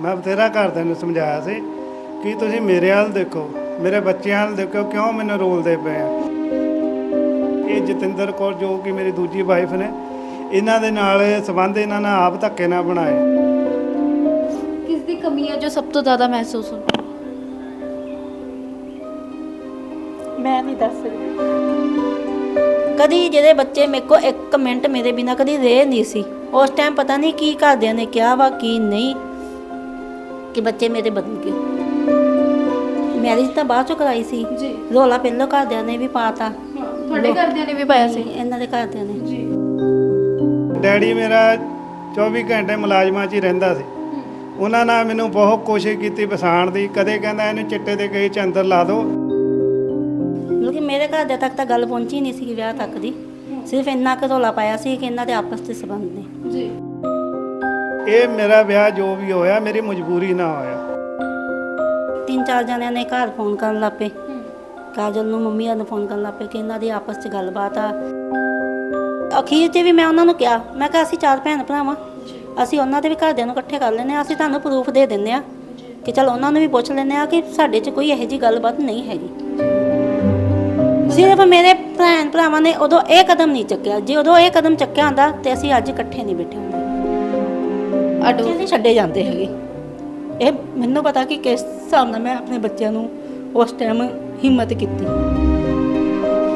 ਮੈਂ ਬਥੇਰਾ ਘਰਦਿਆਂ ਨੂੰ ਸਮਝਾਇਆ ਸੀ ਕਿ ਤੁਸੀਂ ਮੇਰੇ ਵੱਲ ਦੇਖੋ ਮੇਰੇ ਬੱਚਿਆਂ ਵੱਲ ਦੇਖੋ ਕਿਉਂ ਮੈਨੂੰ ਰੋਲਦੇ ਪਏ ਆ। ਇਹ ਜਤਿੰਦਰ ਕੌਰ ਜੋ ਕਿ ਮੇਰੀ ਦੂਜੀ ਵਾਈਫ ਨੇ ਇਹਨਾਂ ਦੇ ਨਾਲ ਸਬੰਧ ਇਹਨਾਂ ਨੇ ਆਪ ਧੱਕੇ ਨਾਲ ਬਣਾਏ। ਕਿਸ ਦੀ ਕਮੀ ਹੈ ਜੋ ਸਭ ਤੋਂ ਜ਼ਿਆਦਾ ਮਹਿਸੂਸ ਹੁੰਦੀ ਹੈ? ਮੈਂ ਨਹੀਂ ਦੱਸ ਸਕਦੀ। ਕਦੀ ਜਿਹਦੇ ਬੱਚੇ ਮੇਰੇ ਕੋ ਇੱਕ ਮਿੰਟ ਮੇਰੇ ਬਿਨਾ ਕਦੀ ਰਹੇ ਨਹੀਂ ਸੀ। ਉਸ ਟਾਈਮ ਪਤਾ ਨਹੀਂ ਕੀ ਘਰਦਿਆਂ ਨੇ ਕਿਹਾ ਵਾ ਕੀ ਨਹੀਂ। ਕਿ ਬੱਚੇ ਮੇਰੇ ਬਦਲ ਗਏ। ਮੈਰਿਜ ਤਾਂ ਬਾਅਦ ਚੋਂ ਕਰਾਈ ਸੀ। ਜੀ। ਰੋਲਾ ਪਹਿਲਾਂ ਘਰਦਿਆਂ ਨੇ ਵੀ ਪਾਤਾ। ਤੁਹਾਡੇ ਘਰਦਿਆਂ ਨੇ ਵੀ ਪਾਇਆ ਸੀ? ਇਹਨਾਂ ਦੇ ਘਰਦਿਆਂ ਨੇ। ਜੀ। ਡੈਡੀ ਮੇਰਾ 24 ਘੰਟੇ ਮੁਲਾਜ਼ਮਾਂ 'ਚ ਹੀ ਰਹਿੰਦਾ ਸੀ। ਉਹਨਾਂ ਨਾਲ ਮੈਨੂੰ ਬਹੁਤ ਕੋਸ਼ਿਸ਼ ਕੀਤੀ ਵਸਾਉਣ ਦੀ। ਕਦੇ ਕਹਿੰਦਾ ਇਹਨੂੰ ਚਿੱਟੇ ਦੇ ਕਈ 'ਚ ਅੰਦਰ ਲਾ ਦਿਓ ਮਤਲਬ ਕਿ ਮੇਰੇ ਘਰਦਿਆਂ ਤੱਕ ਤਾਂ ਗੱਲ ਪਹੁੰਚੀ ਨਹੀਂ ਸੀ ਵਿਆਹ ਤੱਕ ਦੀ। ਸਿਰਫ ਇੰਨਾ ਕੁ ਰੋਲਾ ਪਾਇਆ ਸੀ ਕਿ ਇਹਨਾਂ ਦੇ ਆਪਸ ਦੇ ਸੰਬੰਧ ਨੇ। ਜੀ। ਇਹ ਮੇਰਾ ਵਿਆਹ ਜੋ ਵੀ ਹੋਇਆ ਮੇਰੀ ਮਜਬੂਰੀ ਨਾਲ ਹੋਇਆ। ਤਿੰਨ ਚਾਰ ਜਣਿਆਂ ਨੇ ਘਰ ਫੋਨ ਕਰਨ ਲੱਪੇ ਕਾਜਲ ਨੂੰ ਮੰਮੀ ਨੂੰ ਫੋਨ ਕਰਨ ਲੱਪੇ ਕਿ ਇਹਨਾਂ ਦੀ ਆਪਸ 'ਚ ਗੱਲਬਾਤ ਆ। ਅਖੀਰ 'ਤੇ ਵੀ ਮੈਂ ਉਹਨਾਂ ਨੂੰ ਕਿਹਾ ਮੈਂ ਕਿਹਾ ਅਸੀਂ ਚਾਰ ਭੈਣ ਭਰਾਵਾਂ। ਅਸੀਂ ਉਹਨਾਂ ਦੇ ਵੀ ਘਰਦਿਆਂ ਨੂੰ ਇਕੱਠੇ ਕਰ ਲੈਂਦੇ ਆ ਅਸੀਂ ਤੁਹਾਨੂੰ ਪ੍ਰੂਫ ਦੇ ਦਿੰਦੇ ਆ ਕਿ ਚਲ ਉਹਨਾਂ ਨੂੰ ਵੀ ਪੁੱਛ ਲੈਂਦੇ ਆ ਕਿ ਸਾਡੇ 'ਚ ਕੋਈ ਇਹੋ ਜੀ ਗੱਲਬਾਤ ਨਹੀਂ ਹੈਗੀ। ਸਿਰਫ ਮੇਰੇ ਭੈਣ ਭਰਾਵਾਂ ਨੇ ਉਦੋਂ ਇਹ ਕਦਮ ਨਹੀਂ ਚੱਕਿਆ। ਜੇ ਉਦੋਂ ਇਹ ਕਦਮ ਚੱਕਿਆ ਹੁੰਦਾ ਤੇ ਅਸੀਂ ਅੱਜ ਇਕੱਠੇ ਨਹੀਂ ਬੈਠੇ ਹੁੰਦੇ। ਅਡੋ ਛੱਡੇ ਜਾਂਦੇ ਹੈਗੇ। ਇਹ ਮੈਨੂੰ ਪਤਾ ਕਿ ਕਿਸ ਹਿਸਾਬ ਨਾਲ ਮੈਂ ਆਪਣੇ ਬੱਚਿਆਂ ਨੂੰ ਉਸ ਟਾਈਮ ਹਿੰਮਤ ਕੀਤੀ।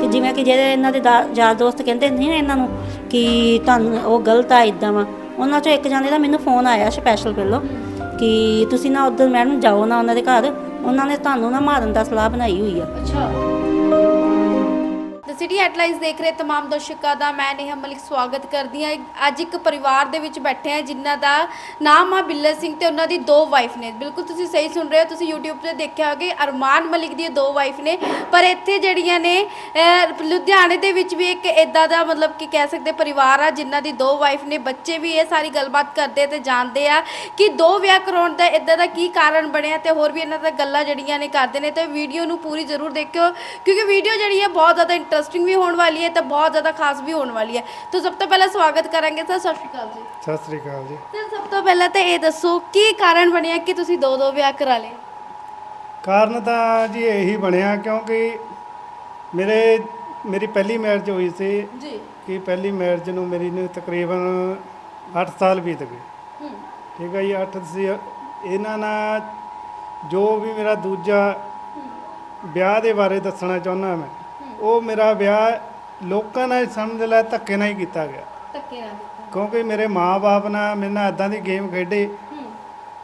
ਕਿ ਜਿਵੇਂ ਕਿ ਜਿਹੜੇ ਇਹਨਾਂ ਦੇ ਦਾ- ਯਾਰ ਦੋਸਤ ਕਹਿੰਦੇ ਨਹੀਂ ਇਹਨਾਂ ਨੂੰ ਕਿ ਤੁਹਾਨੂੰ ਉਹ ਗਲਤ ਆ ਇਦਾਂ ਵਾ। ਉਹਨਾਂ ਚੋਂ ਇੱਕ ਜਾਣੇ ਦਾ ਮੈਨੂੰ ਫੋਨ ਆਇਆ ਸਪੈਸ਼ਲ ਪਹਿਲੋਂ ਕਿ ਤੁਸੀਂ ਨਾ ਉਧਰ ਮੈਡਮ ਜਾਓ ਨਾ ਉਹਨਾਂ ਦੇ ਘਰ। ਉਹਨਾਂ ਨੇ ਤੁਹਾਨੂੰ ਨਾ ਮਾਰਨ ਦਾ ਸਲਾਹ ਬਣਾਈ ਹੋਈ ਆ। ਅੱਛਾ। ਦ ਸਿਟੀ ਹੈਡਲਾਈਨਸ ਦੇਖ ਰਹੇ तमाम ਦਰਸ਼ਕਾਂ ਦਾ ਮੈਂ ਨੇਹਾ ਮਲਿਕ ਸਵਾਗਤ ਕਰਦੀ ਹਾਂ ਅੱਜ ਇੱਕ ਪਰਿਵਾਰ ਦੇ ਵਿੱਚ ਬੈਠੇ ਹਾਂ ਜਿਨ੍ਹਾਂ ਦਾ ਨਾਮ ਆ ਬਿੱਲਰ ਸਿੰਘ ਤੇ ਉਹਨਾਂ ਦੀ ਦੋ ਵਾਈਫ ਨੇ ਬਿਲਕੁਲ ਤੁਸੀਂ ਸਹੀ ਸੁਣ ਰਹੇ ਹੋ ਤੁਸੀਂ YouTube ਤੇ ਦੇਖਿਆ ਹੋਗੇ ਅਰਮਾਨ ਮਲਿਕ ਦੀਆਂ ਦੋ ਵਾਈਫ ਨੇ ਪਰ ਇੱਥੇ ਜਿਹੜੀਆਂ ਨੇ ਅਹ, ਲੁਧਿਆਣੇ ਦੇ ਵਿੱਚ ਵੀ ਇੱਕ ਇਦਾਂ ਦਾ ਮਤਲਬ ਕਿ ਕਹਿ ਸਕਦੇ ਪਰਿਵਾਰ ਆ ਜਿਨ੍ਹਾਂ ਦੀ ਦੋ ਵਾਈਫ ਨੇ ਬੱਚੇ ਵੀ ਇਹ ਸਾਰੀ ਗੱਲਬਾਤ ਕਰਦੇ ਤੇ ਜਾਣਦੇ ਆ ਕਿ ਦੋ ਵਿਆਹ ਕਰਾਉਣ ਦਾ ਇਦਾਂ ਦਾ ਕੀ ਕਾਰਨ ਬਣਿਆ ਤੇ ਹੋਰ ਵੀ ਇਹਨਾਂ ਦਾ ਗੱਲਾਂ ਜਿਹੜੀਆਂ ਨੇ ਕਰਦੇ ਨੇ ਤੇ ਵੀਡੀਓ ਨੂੰ ਪੂਰੀ ਜ਼ਰੂਰ ਦੇਖਿਓ ਕਿਉਂਕਿ ਵੀਡੀਓ ਜਿਹੜੀ ਹੈ ਬਹੁਤ ਜ਼ਿਆਦਾ ਇੰਟਰਸਟਿੰਗ ਵੀ ਹੋਣ ਵਾਲੀ ਹੈ ਤੇ ਬਹੁਤ ਜ਼ਿਆਦਾ ਖਾਸ ਵੀ ਹੋਣ ਵਾਲੀ ਹੈ। ਤਾਂ ਸਭ ਤੋਂ ਪਹਿਲਾਂ ਸਵਾਗਤ ਕਰਾਂਗੇ ਸਰ ਸਤਿ ਸ਼੍ਰੀ ਅਕਾਲ ਜੀ। ਸਤਿ ਸ੍ਰੀ ਅਕਾਲ ਜੀ। ਸਰ ਸਭ ਤੋਂ ਪਹਿਲਾਂ ਤਾਂ ਇਹ ਦੱਸੋ ਕੀ ਕਾਰਨ ਬਣਿਆ ਕਿ ਤੁਸੀਂ ਦੋ ਦੋ ਵਿਆਹ ਕਰਾ ਲਏ? ਕਾਰਨ ਤਾਂ ਜੀ ਇਹੀ ਬਣਿਆ ਕਿਉਂਕਿ ਮੇਰੇ ਮੇਰੀ ਪਹਿਲੀ ਮੈਰਿਜ ਹੋਈ ਸੀ ਜੀ। ਕਿ ਪਹਿਲੀ ਮੈਰਿਜ ਨੂੰ ਮੇਰੀ ਨੂੰ ਤਕਰੀਬਨ 8 ਸਾਲ ਬੀਤ ਗਏ। ਠੀਕ ਹੈ ਜੀ 8 ਸੀ ਇਹਨਾਂ ਨਾਲ ਜੋ ਵੀ ਮੇਰਾ ਦੂਜਾ ਵਿਆਹ ਦੇ ਬਾਰੇ ਦੱਸਣਾ ਚਾਹੁੰਦਾ ਮੈਂ ਉਹ ਮੇਰਾ ਵਿਆਹ ਲੋਕਾਂ ਨੇ ਸਮਝ ਲੈ ਧੱਕੇ ਨਾਲ ਹੀ ਕੀਤਾ ਗਿਆ। ਧੱਕੇ ਨਾਲ ਦਿੱਤਾ ਕਿਉਂਕਿ ਮੇਰੇ ਮਾਪੇ ਨਾਲ ਮੇਰੇ ਨਾਲ ਇਦਾਂ ਦੀ ਗੇਮ ਖੇਡੀ ਹੂੰ।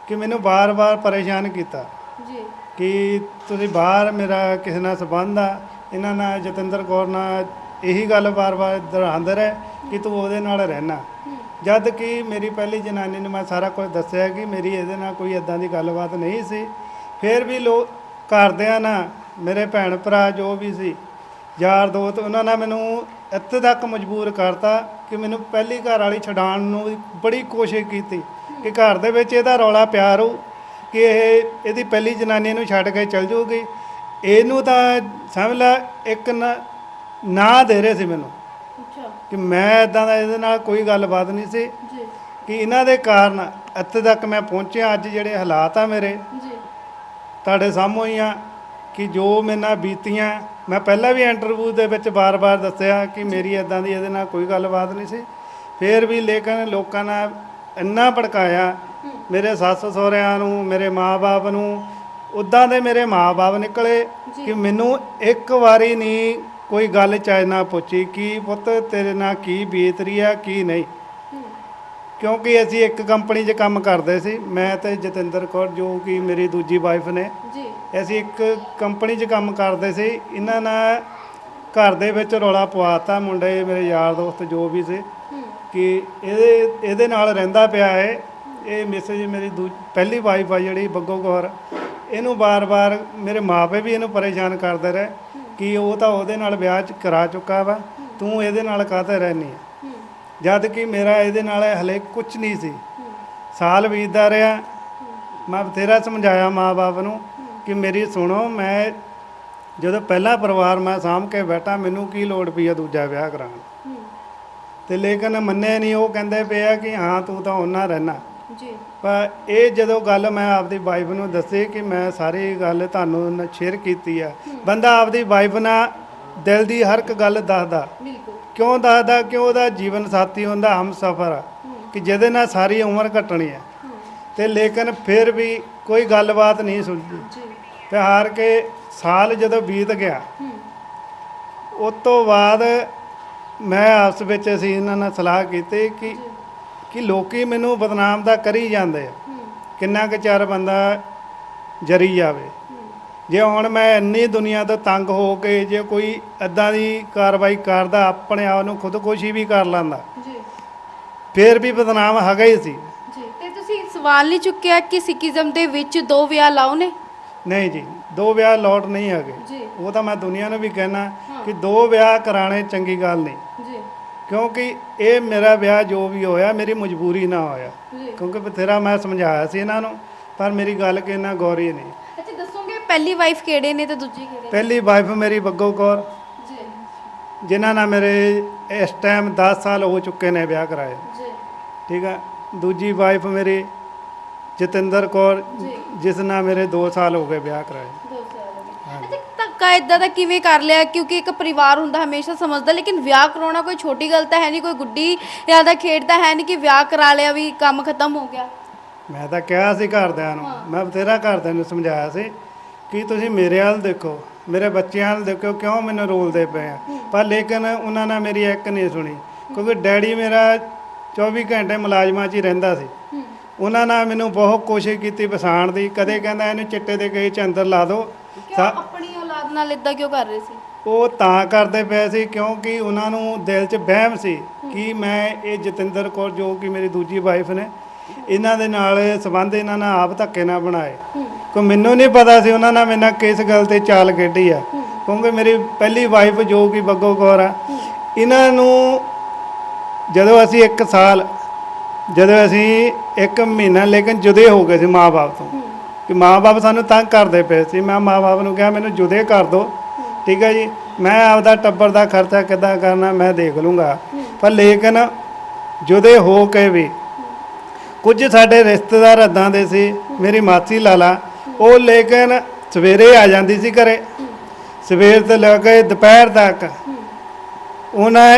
ਕਿ ਮੈਨੂੰ ਬਾਰ-ਬਾਰ ਪਰੇਸ਼ਾਨ ਕੀਤਾ। ਜੀ। ਕਿ ਤੁਸੀਂ ਬਾਹਰ ਮੇਰਾ ਕਿਸੇ ਨਾਲ ਸੰਬੰਧ ਆ ਇਹਨਾਂ ਨਾਲ ਜਤਿੰਦਰ ਕੌਰ ਨਾਲ ਇਹੀ ਗੱਲ ਬਾਰ-ਬਾਰ ਦੁਹਰਾਉਂਦੇ ਰਹੇ ਕਿ ਤੂੰ ਉਹਦੇ ਨਾਲ ਰਹਿਣਾ। ਹੂੰ। ਜਦ ਕਿ ਮੇਰੀ ਪਹਿਲੀ ਜਨਾਨੀ ਨੂੰ ਮੈਂ ਸਾਰਾ ਕੁਝ ਦੱਸਿਆ ਕਿ ਮੇਰੀ ਇਹਦੇ ਨਾਲ ਕੋਈ ਇਦਾਂ ਦੀ ਗੱਲਬਾਤ ਨਹੀਂ ਸੀ। ਫਿਰ ਵੀ ਲੋਕ ਘਰਦਿਆਂ ਨਾਲ ਮੇਰੇ ਭੈਣ ਭਰਾ ਜੋ ਵੀ ਸੀ ਯਾਰ ਦੋਸਤ ਉਹਨਾਂ ਨੇ ਮੈਨੂੰ ਇੱਥੇ ਤੱਕ ਮਜਬੂਰ ਕਰਤਾ ਕਿ ਮੈਨੂੰ ਪਹਿਲੀ ਘਰ ਵਾਲੀ ਛਡਾਉਣ ਨੂੰ ਬੜੀ ਕੋਸ਼ਿਸ਼ ਕੀਤੀ ਕਿ ਘਰ ਦੇ ਵਿੱਚ ਇਹਦਾ ਰੌਲਾ ਪਿਆ ਰਹੂ ਕਿ ਇਹ ਇਹਦੀ ਪਹਿਲੀ ਜਨਾਨੀ ਨੂੰ ਛੱਡ ਕੇ ਚਲ ਜਾਊਗੀ ਇਹਨੂੰ ਤਾਂ ਸਮਝ ਲੈ ਇੱਕ ਨਾ ਦੇ ਰਹੇ ਸੀ ਮੈਨੂੰ ਕਿ ਮੈਂ ਇਦਾਂ ਦਾ ਇਹਦੇ ਨਾਲ ਕੋਈ ਗੱਲਬਾਤ ਨਹੀਂ ਸੀ ਕਿ ਇਹਨਾਂ ਦੇ ਕਾਰਨ ਇੱਥੇ ਤੱਕ ਮੈਂ ਪਹੁੰਚਿਆ। ਅੱਜ ਜਿਹੜੇ ਹਾਲਾਤ ਆ ਮੇਰੇ ਤੁਹਾਡੇ ਸਾਹਮਣੇ ਹੀ ਆ ਕਿ ਜੋ ਮੇਰੇ ਨਾਲ ਬੀਤੀਆਂ ਮੈਂ ਪਹਿਲਾਂ ਵੀ ਇੰਟਰਵਿਊ ਦੇ ਵਿੱਚ ਬਾਰ-ਬਾਰ ਦੱਸਿਆ ਕਿ ਮੇਰੀ ਇਦਾਂ ਦੀ ਇਹਦੇ ਨਾਲ ਕੋਈ ਗੱਲਬਾਤ ਨਹੀਂ ਸੀ। ਫਿਰ ਵੀ ਲੇਕਿਨ ਲੋਕਾਂ ਨੇ ਇੰਨਾ ਭੜਕਾਇਆ ਮੇਰੇ ਸੱਸ ਸਹੁਰਿਆਂ ਨੂੰ ਮੇਰੇ ਮਾਪੇ ਨੂੰ ਉਦਾਂ ਦੇ ਮੇਰੇ ਮਾਪੇ ਨਿਕਲੇ ਕਿ ਮੈਨੂੰ ਇੱਕ ਵਾਰੀ ਨਹੀਂ ਕੋਈ ਗੱਲ ਚਾਹੇ ਨਾ ਪੁੱਛੀ ਕਿ ਪੁੱਤ ਤੇਰੇ ਨਾਲ ਕੀ ਬੀਤ ਰਹੀ ਆ ਕੀ ਨਹੀਂ। ਕਿਉਂਕਿ ਅਸੀਂ ਇੱਕ ਕੰਪਨੀ 'ਚ ਕੰਮ ਕਰਦੇ ਸੀ ਮੈਂ ਤੇ ਜਤਿੰਦਰ ਕੌਰ ਜੋ ਕਿ ਮੇਰੀ ਦੂਜੀ ਵਾਈਫ ਨੇ। ਜੀ। ਅਸੀਂ ਇੱਕ ਕੰਪਨੀ 'ਚ ਕੰਮ ਕਰਦੇ ਸੀ। ਇਹਨਾਂ ਨਾਲ ਘਰ ਦੇ ਵਿੱਚ ਰੌਲਾ ਪਵਾਤਾ ਮੁੰਡੇ, ਮੇਰੇ ਯਾਰ ਦੋਸਤ ਜੋ ਵੀ ਸੀ। ਕਿ ਇਹਦੇ ਇਹਦੇ ਨਾਲ ਰਹਿੰਦਾ ਪਿਆ ਹੈ ਇਹ ਮੈਸੇਜ ਮੇਰੀ ਦੂ, ਪਹਿਲੀ ਵਾਈਫ ਆ ਜਿਹੜੀ ਬੱਗੋ ਕੌਰ। ਇਹਨੂੰ ਬਾਰ-ਬਾਰ ਮੇਰੇ ਮਾਪੇ ਵੀ ਇਹਨੂੰ ਪਰੇਸ਼ਾਨ ਕਰਦੇ ਰਹੇ ਕਿ ਉਹ ਤਾਂ ਉਹਦੇ ਨਾਲ ਵਿਆਹ ਚ ਕਰਾ ਚੁੱਕਾ ਵਾ। ਤੂੰ ਇਹਦੇ ਨਾਲ ਕਾਹਤੇ ਰਹਿਨੀ ਆ? ਹੂੰ ਜਦ ਕਿ ਮੇਰਾ ਇਹਦੇ ਨਾਲ ਹਲੇ ਕੁਝ ਨਹੀਂ ਸੀ। ਸਾਲ ਬੀਤਦਾ ਰਿਹਾ। ਮੈਂ ਬਥੇਰਾ ਸਮਝਾਇਆ ਮਾਪੇ ਨੂੰ ਕਿ ਮੇਰੀ ਸੁਣੋ ਮੈਂ ਜਦੋਂ ਪਹਿਲਾ ਪਰਿਵਾਰ ਮੈਂ ਸਾਂਭ ਕੇ ਬੈਠਾ ਮੈਨੂੰ ਕੀ ਲੋੜ ਪਈ ਆ ਦੂਜਾ ਵਿਆਹ ਕਰਾਉਣ ਹੂੰ। ਤੇ ਲੇਕਿਨ ਮੰਨੇ ਨਹੀਂ ਉਹ ਕਹਿੰਦੇ ਪਏ ਆ ਕਿ ਹਾਂ ਤੂੰ ਤਾਂ ਉਹਨਾਂ ਰਹਿਣਾ ਜੀ। ਪਰ ਇਹ ਜਦੋਂ ਗੱਲ ਮੈਂ ਆਪਦੀ ਵਾਈਫ ਨੂੰ ਦੱਸੀ ਕਿ ਮੈਂ ਸਾਰੀ ਗੱਲ ਤੁਹਾਨੂੰ ਸ਼ੇਅਰ ਕੀਤੀ ਆ ਬੰਦਾ ਆਪਦੀ ਵਾਈਫ ਨਾਲ ਦਿਲ ਦੀ ਹਰ ਇੱਕ ਗੱਲ ਦੱਸਦਾ। ਬਿਲਕੁਲ। ਕਿਉਂ ਦੱਸਦਾ? ਕਿ ਉਹਦਾ ਜੀਵਨ ਸਾਥੀ ਹੁੰਦਾ ਹਮ ਸਫਰ ਕਿ ਜਿਹਦੇ ਨਾਲ ਸਾਰੀ ਉਮਰ ਕੱਟਣੀ ਹੈ। ਤੇ ਲੇਕਿਨ ਫਿਰ ਵੀ ਕੋਈ ਗੱਲਬਾਤ ਨਹੀਂ ਸੁਣਦੀ। ਜੀ। ਤੇ ਹਾਰ ਕੇ ਸਾਲ ਜਦੋਂ ਬੀਤ ਗਿਆ ਉਸ ਤੋਂ ਬਾਅਦ ਮੈਂ ਆਪਸ ਵਿੱਚ ਅਸੀਂ ਇਹਨਾਂ ਨਾਲ ਸਲਾਹ ਕੀਤੀ ਕਿ ਕਿ ਲੋਕੀ ਮੈਨੂੰ ਬਦਨਾਮ ਦਾ ਕਰੀ ਜਾਂਦੇ ਆ। ਕਿੰਨਾ ਕੁ ਚਿਰ ਬੰਦਾ ਜਰੀ ਜਾਵੇ। ਜੇ ਹੁਣ ਮੈਂ ਇੰਨੀ ਦੁਨੀਆ ਤੋਂ ਤੰਗ ਹੋ ਕੇ ਜੇ ਕੋਈ ਐਦਾਂ ਦੀ ਕਾਰਵਾਈ ਕਰਦਾ ਆਪਣੇ ਆਪ ਨੂੰ ਖੁਦਕੁਸ਼ੀ ਵੀ ਕਰ ਲੈਂਦਾ ਜੀ। ਫੇਰ ਵੀ ਬਦਨਾਮ ਹੈਗਾ ਹੀ ਸੀ। ਜੀ। ਤੇ ਤੁਸੀਂ ਸਵਾਲ ਨਹੀਂ ਚੁੱਕਿਆ ਕਿ ਸਿੱਖੀਜ਼ਮ ਦੇ ਵਿੱਚ ਦੋ ਵਿਆਹ ਲਾਓ ਨੇ? ਨਹੀਂ ਜੀ ਦੋ ਵਿਆਹ ਲੋਟ ਨਹੀਂ ਹੈਗੇ। ਜੀ। ਉਹ ਤਾਂ ਮੈਂ ਦੁਨੀਆ ਨੂੰ ਵੀ ਕਹਿਣਾ ਕਿ ਦੋ ਵਿਆਹ ਕਰਾਣੇ ਚੰਗੀ ਗੱਲ ਨਹੀਂ। ਜੀ। ਕਿਉਂਕਿ ਇਹ ਮੇਰਾ ਵਿਆਹ ਜੋ ਵੀ ਹੋਇਆ ਮੇਰੀ ਮਜਬੂਰੀ ਨਾਲ ਹੋਇਆ। ਕਿਉਂਕਿ ਬਥੇਰਾ ਮੈਂ ਸਮਝਾਇਆ ਸੀ ਇਹਨਾਂ ਨੂੰ ਪਰ ਮੇਰੀ ਗੱਲ ਕਿ ਇਹਨਾਂ ਗੌਰੀ ਨਹੀਂ। ਅੱਛਾ ਦੱਸੋਗੇ ਪਹਿਲੀ ਵਾਈਫ ਕਿਹੜੇ ਨੇ ਤੇ ਦੂਜੀ ਕਿਹੜੇ ਪਹਿਲੀ ਵਾਈਫ ਮੇਰੀ ਬੱਗੋ ਕੌਰ। ਜੀ। ਜਿਨ੍ਹਾਂ ਨਾਲ ਮੇਰੇ ਇਸ ਟਾਈਮ 10 ਸਾਲ ਹੋ ਚੁੱਕੇ ਨੇ ਵਿਆਹ ਕਰਾਏ। ਜੀ। ਠੀਕ ਹੈ ਦੂਜੀ ਵਾਈਫ ਮੇਰੀ ਜਤਿੰਦਰ ਕੌਰ। ਜਿਸ ਨਾਲ ਮੇਰੇ 2 ਸਾਲ ਹੋ ਗਏ ਵਿਆਹ ਕਰਾਏ। ਅੱਛਾ ਧੱਕਾ ਇਦਾਂ ਦਾ ਕਿਵੇਂ ਕਰ ਲਿਆ? ਕਿਉਂਕਿ ਇੱਕ ਪਰਿਵਾਰ ਹੁੰਦਾ ਹਮੇਸ਼ਾ ਸਮਝਦਾ ਲੇਕਿਨ ਵਿਆਹ ਕਰਾਉਣਾ ਕੋਈ ਛੋਟੀ ਗੱਲ ਤਾਂ ਹੈ ਨਹੀਂ ਕੋਈ ਗੁੱਡੀ ਜਾਂ ਦਾ ਖੇਡ ਤਾਂ ਹੈ ਨਹੀਂ ਕਿ ਵਿਆਹ ਕਰਾ ਲਿਆ ਵੀ ਕੰਮ ਖਤਮ ਹੋ ਗਿਆ। ਮੈਂ ਤਾਂ ਕਿਹਾ ਸੀ ਘਰਦਿਆਂ ਨੂੰ ਮੈਂ ਬਥੇਰਾ ਘਰਦਿਆਂ ਨੂੰ ਸਮਝਾਇਆ ਸੀ ਕਿ ਤੁਸੀਂ ਮੇਰੇ ਵੱਲ ਦੇਖੋ ਮੇਰੇ ਬੱਚਿਆਂ ਵੱਲ ਦੇਖੋ ਕਿਉਂ ਮੈਨੂੰ ਰੋਲਦੇ ਪਏ ਆ। ਪਰ ਲੇਕਿਨ ਉਹਨਾਂ ਨੇ ਮੇਰੀ ਇੱਕ ਨਹੀਂ ਸੁਣੀ ਕਿਉਂਕਿ ਡੈਡੀ ਮੇਰਾ 24 ਘੰਟੇ ਮੁਲਾਜ਼ਮਾਂ 'ਚ ਹੀ ਰਹਿੰਦਾ ਸੀ। ਉਹਨਾਂ ਨੇ ਮੈਨੂੰ ਬਹੁਤ ਕੋਸ਼ਿਸ਼ ਕੀਤੀ ਵਸਾਉਣ ਦੀ। ਕਦੇ ਕਹਿੰਦਾ ਇਹਨੂੰ ਚਿੱਟੇ ਦੇ ਕਈ ਚ ਅੰਦਰ ਲਾ ਦਿਓ ਕਿਉਂ ਸਾ- ਆਪਣੀ ਔਲਾਦ ਨਾਲ ਇਦਾਂ ਕਿਉਂ ਕਰ ਰਹੇ ਸੀ? ਉਹ ਤਾਂ ਕਰਦੇ ਪਏ ਸੀ ਕਿਉਂਕਿ ਉਹਨਾਂ ਨੂੰ ਦਿਲ 'ਚ ਵਹਿਮ ਸੀ ਕਿ ਮੈਂ ਇਹ ਜਤਿੰਦਰ ਕੌਰ ਜੋ ਕਿ ਮੇਰੀ ਦੂਜੀ ਵਾਈਫ ਨੇ ਇਹਨਾਂ ਦੇ ਨਾਲ ਸਬੰਧ ਇਹਨਾਂ ਨਾਲ ਆਪ ਧੱਕੇ ਨਾਲ ਬਣਾਏ। ਕੋ ਮੈਨੂੰ ਨਹੀਂ ਪਤਾ ਸੀ ਉਹਨਾਂ ਨਾਲ ਮੇਰੇ ਨਾਲ ਕਿਸ ਗੱਲ ਤੇ ਚਾਲ ਖੇਡੀ ਆ। ਕਿਉਂਕਿ ਮੇਰੀ ਪਹਿਲੀ ਵਾਈਫ ਜੋ ਕਿ ਬੱਗੋ ਕੌਰ ਆ ਇਹਨਾਂ ਨੂੰ ਜਦੋਂ ਅਸੀਂ 1 ਸਾਲ ਜਦੋਂ ਅਸੀਂ 1 ਮਹੀਨਾ ਲੇਕਿਨ ਜੁਦੇ ਹੋ ਗਏ ਸੀ ਮਾਪੇ ਤੋਂ। ਕਿ ਮਾਪੇ ਸਾਨੂੰ ਤੰਗ ਕਰਦੇ ਪਏ ਸੀ। ਮੈਂ ਮਾਪੇ ਨੂੰ ਕਿਹਾ ਮੈਨੂੰ ਜੁਦੇ ਕਰ ਦਿਓ ਠੀਕ ਹੈ ਜੀ? ਮੈਂ ਆਪਦਾ ਟੱਬਰ ਦਾ ਖਰਚਾ ਕਿੱਦਾਂ ਕਰਨਾ ਮੈਂ ਦੇਖ ਲੂੰਗਾ। ਪਰ ਲੇਕਿਨ ਜੁਦੇ ਹੋ ਕੇ ਵੀ ਕੁਝ ਸਾਡੇ ਰਿਸ਼ਤੇਦਾਰ ਇਦਾਂ ਦੇ ਸੀ ਮੇਰੀ ਮਾਸੀ ਲਾਲਾ ਉਹ ਲੇਕਿਨ ਸਵੇਰੇ ਆ ਜਾਂਦੀ ਸੀ ਘਰੇ। ਸਵੇਰ ਤੋਂ ਲੈ ਕੇ ਦੁਪਹਿਰ ਤੱਕ ਉਹਨਾਂ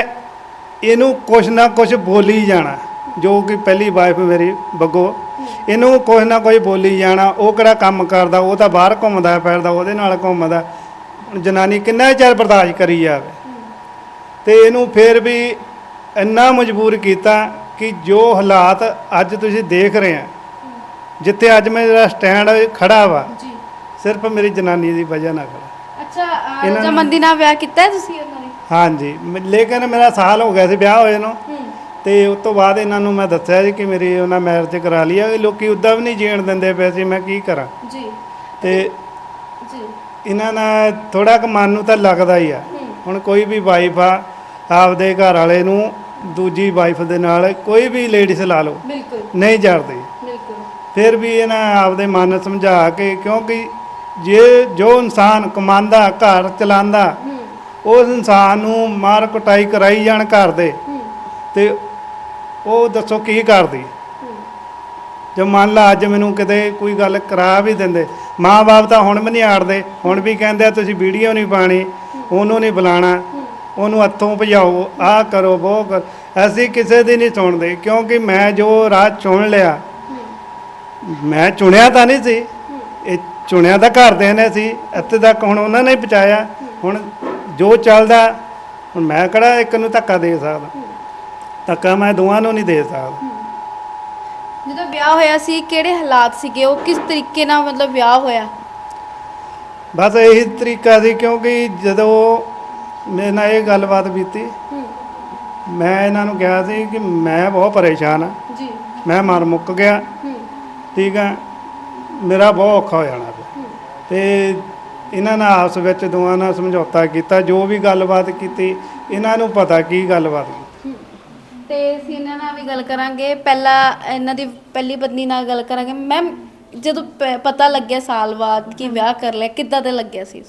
ਇਹਨੂੰ ਕੁਛ ਨਾ ਕੁਛ ਬੋਲੀ ਜਾਣਾ। ਜੋ ਕਿ ਪਹਿਲੀ ਵਾਈਫ ਮੇਰੀ ਬੱਗੋ ਇਹਨੂੰ ਕੁਛ ਨਾ ਕੁਛ ਬੋਲੀ ਜਾਣਾ ਉਹ ਕਿਹੜਾ ਕੰਮ ਕਰਦਾ ਉਹ ਤਾਂ ਬਾਹਰ ਘੁੰਮਦਾ ਫਿਰਦਾ ਉਹਦੇ ਨਾਲ ਘੁੰਮਦਾ। ਜਨਾਨੀ ਕਿੰਨਾ ਚਿਰ ਬਰਦਾਸ਼ਤ ਕਰੀ ਜਾਵੇ। ਤੇ ਇਹਨੂੰ ਫਿਰ ਵੀ ਇੰਨਾ ਮਜਬੂਰ ਕੀਤਾ ਕਿ ਜੋ ਹਾਲਾਤ ਅੱਜ ਤੁਸੀਂ ਦੇਖ ਰਹੇ ਆ ਜਿੱਥੇ ਅੱਜ ਮੇਰਾ ਸਟੈਂਡ ਖੜਾ ਵਾ ਜੀ। ਸਿਰਫ ਮੇਰੀ ਜਨਾਨੀ ਦੀ ਵਜ੍ਹਾ ਨਾਲ ਖੜਾ। ਅੱਛਾ ਇਹਨਾਂ ਨੇ- ਰਜਾਮੰਦੀ ਨਾਲ ਵਿਆਹ ਕੀਤਾ ਹੈ ਤੁਸੀਂ ਉਹਨਾਂ ਨੇ? ਹਾਂਜੀ ਮ- ਲੇਕਿਨ ਮੇਰਾ ਸਾਲ ਹੋ ਗਿਆ ਸੀ ਵਿਆਹ ਹੋਏ ਨੂੰ। ਹੂੰ। ਤੇ ਉਸ ਤੋਂ ਬਾਅਦ ਇਹਨਾਂ ਨੂੰ ਮੈਂ ਦੱਸਿਆ ਜੀ ਕਿ ਮੇਰੀ ਉਹਨਾਂ ਮੈਰਿਜ ਕਰਾ ਲਈ ਆ। ਇਹ ਲੋਕੀ ਉਦਾਂ ਵੀ ਨਹੀਂ ਜੀਣ ਦਿੰਦੇ ਪਏ ਸੀ ਮੈਂ ਕੀ ਕਰਾਂ? ਜੀ। ਤੇ ਜੀ। ਇਹਨਾਂ ਨਾਲ ਥੋੜਾ ਕੁ ਮਨ ਨੂੰ ਤਾਂ ਲੱਗਦਾ ਹੀ ਆ। ਹੁਣ ਕੋਈ ਵੀ ਵਾਈਫ ਆ ਆਪਦੇ ਘਰ ਵਾਲੇ ਨੂੰ ਦੂਜੀ ਵਾਈਫ ਦੇ ਨਾਲ ਕੋਈ ਵੀ ਲੇਡੀਜ਼ ਲਾ ਲਓ ਬਿਲਕੁਲ। ਨਹੀਂ ਜਰਦੀ ਬਿਲਕੁਲ। ਫਿਰ ਵੀ ਇਹਨਾਂ ਆਪਦੇ ਮਨ ਨੂੰ ਸਮਝਾ ਕੇ ਕਿਉਂਕਿ ਜੇ ਜੋ ਇਨਸਾਨ ਕਮਾਉਂਦਾ ਘਰ ਚਲਾਉਂਦਾ ਉਸ ਇਨਸਾਨ ਨੂੰ ਮਾਰ ਕੁਟਾਈ ਕਰਾਈ ਜਾਣ ਘਰ ਦੇ ਤੇ ਉਹ ਦੱਸੋ ਕੀ ਕਰਦੀ? ਜੋ ਮੰਨ ਲਾ ਅੱਜ ਮੈਨੂੰ ਕਿਤੇ ਕੋਈ ਗੱਲ ਕਰਾ ਵੀ ਦਿੰਦੇ ਮਾਂ-ਬਾਪ ਤਾਂ ਹੁਣ ਵੀ ਨਹੀਂ ਆੜਦੇ, ਹੁਣ ਵੀ ਕਹਿੰਦੇ ਆ, ਤੁਸੀਂ ਵੀਡੀਓ ਨਹੀਂ ਪਾਣੀ, ਉਹਨੂੰ ਨਹੀਂ ਬੁਲਾਣਾ, ਉਹਨੂੰ ਹੱਥੋਂ ਭਜਾਓ, ਆਹ ਕਰੋ ਉਹ ਕਰ। ਅਸੀਂ ਕਿਸੇ ਦੀ ਨਹੀਂ ਸੁਣਦੇ, ਕਿਉਂਕਿ ਮੈਂ ਜੋ ਰਾਹ ਚੁਣ ਲਿਆ, ਮੈਂ ਚੁਣਿਆ ਤਾਂ ਨਹੀਂ ਸੀ, ਇਹ ਚੁਣਿਆ ਤਾਂ ਘਰਦਿਆਂ ਨੇ ਸੀ, ਇੱਥੇ ਤੱਕ ਹੁਣ ਉਹਨਾਂ ਨੇ ਪਹੁੰਚਾਇਆ, ਹੁਣ ਜੋ ਚੱਲਦਾ, ਹੁਣ ਮੈਂ ਕਿਹੜਾ ਇੱਕ ਨੂੰ ਧੱਕਾ ਦੇ ਸਕਦਾ? ਧੱਕਾ ਮੈਂ ਦੋਵਾਂ ਨੂੰ ਨਹੀਂ ਦੇ ਸਕਦਾ। ਜਦੋਂ ਵਿਆਹ ਹੋਇਆ ਸੀ ਕਿਹੜੇ ਹਾਲਾਤ ਸੀਗੇ? ਉਹ ਕਿਸ ਤਰੀਕੇ ਨਾਲ ਮਤਲਬ ਵਿਆਹ ਹੋਇਆ? ਬਸ ਇਹੀ ਤਰੀਕਾ ਸੀ ਕਿਉਂਕਿ ਜਦੋਂ ਮੇਰੇ ਨਾਲ ਇਹ ਗੱਲਬਾਤ ਬੀਤੀ ਮੈਂ ਇਹਨਾਂ ਨੂੰ ਕਿਹਾ ਸੀ ਕਿ ਮੈਂ ਬਹੁਤ ਪਰੇਸ਼ਾਨ ਆ। ਜੀ। ਮੈਂ ਮਰ ਮੁੱਕ ਗਿਆ। ਠੀਕ ਆ। ਮੇਰਾ ਬਹੁਤ ਔਖਾ ਹੋ ਜਾਣਾ ਪਿਆ ਤੇ ਇਹਨਾਂ ਨਾਲ ਆਪਸ ਵਿੱਚ ਦੋਵਾਂ ਨਾਲ ਸਮਝੌਤਾ ਕੀਤਾ। ਜੋ ਵੀ ਗੱਲਬਾਤ ਕੀਤੀ ਇਹਨਾਂ ਨੂੰ ਪਤਾ ਕੀ ਗੱਲਬਾਤ ਤੇ ਅਸੀਂ ਇਹਨਾਂ ਨਾਲ ਵੀ ਗੱਲ ਕਰਾਂਗੇ। ਪਹਿਲਾਂ ਇਹਨਾਂ ਦੀ ਪਹਿਲੀ ਪਤਨੀ ਨਾਲ ਗੱਲ ਕਰਾਂਗੇ। ਮੈਮ ਜਦੋਂ ਪ- ਪਤਾ ਲੱਗਿਆ ਸਾਲ ਬਾਅਦ ਕਿ ਵਿਆਹ ਕਰ ਲਿਆ ਕਿੱਦਾਂ ਤੇ ਲੱਗਿਆ ਸੀ?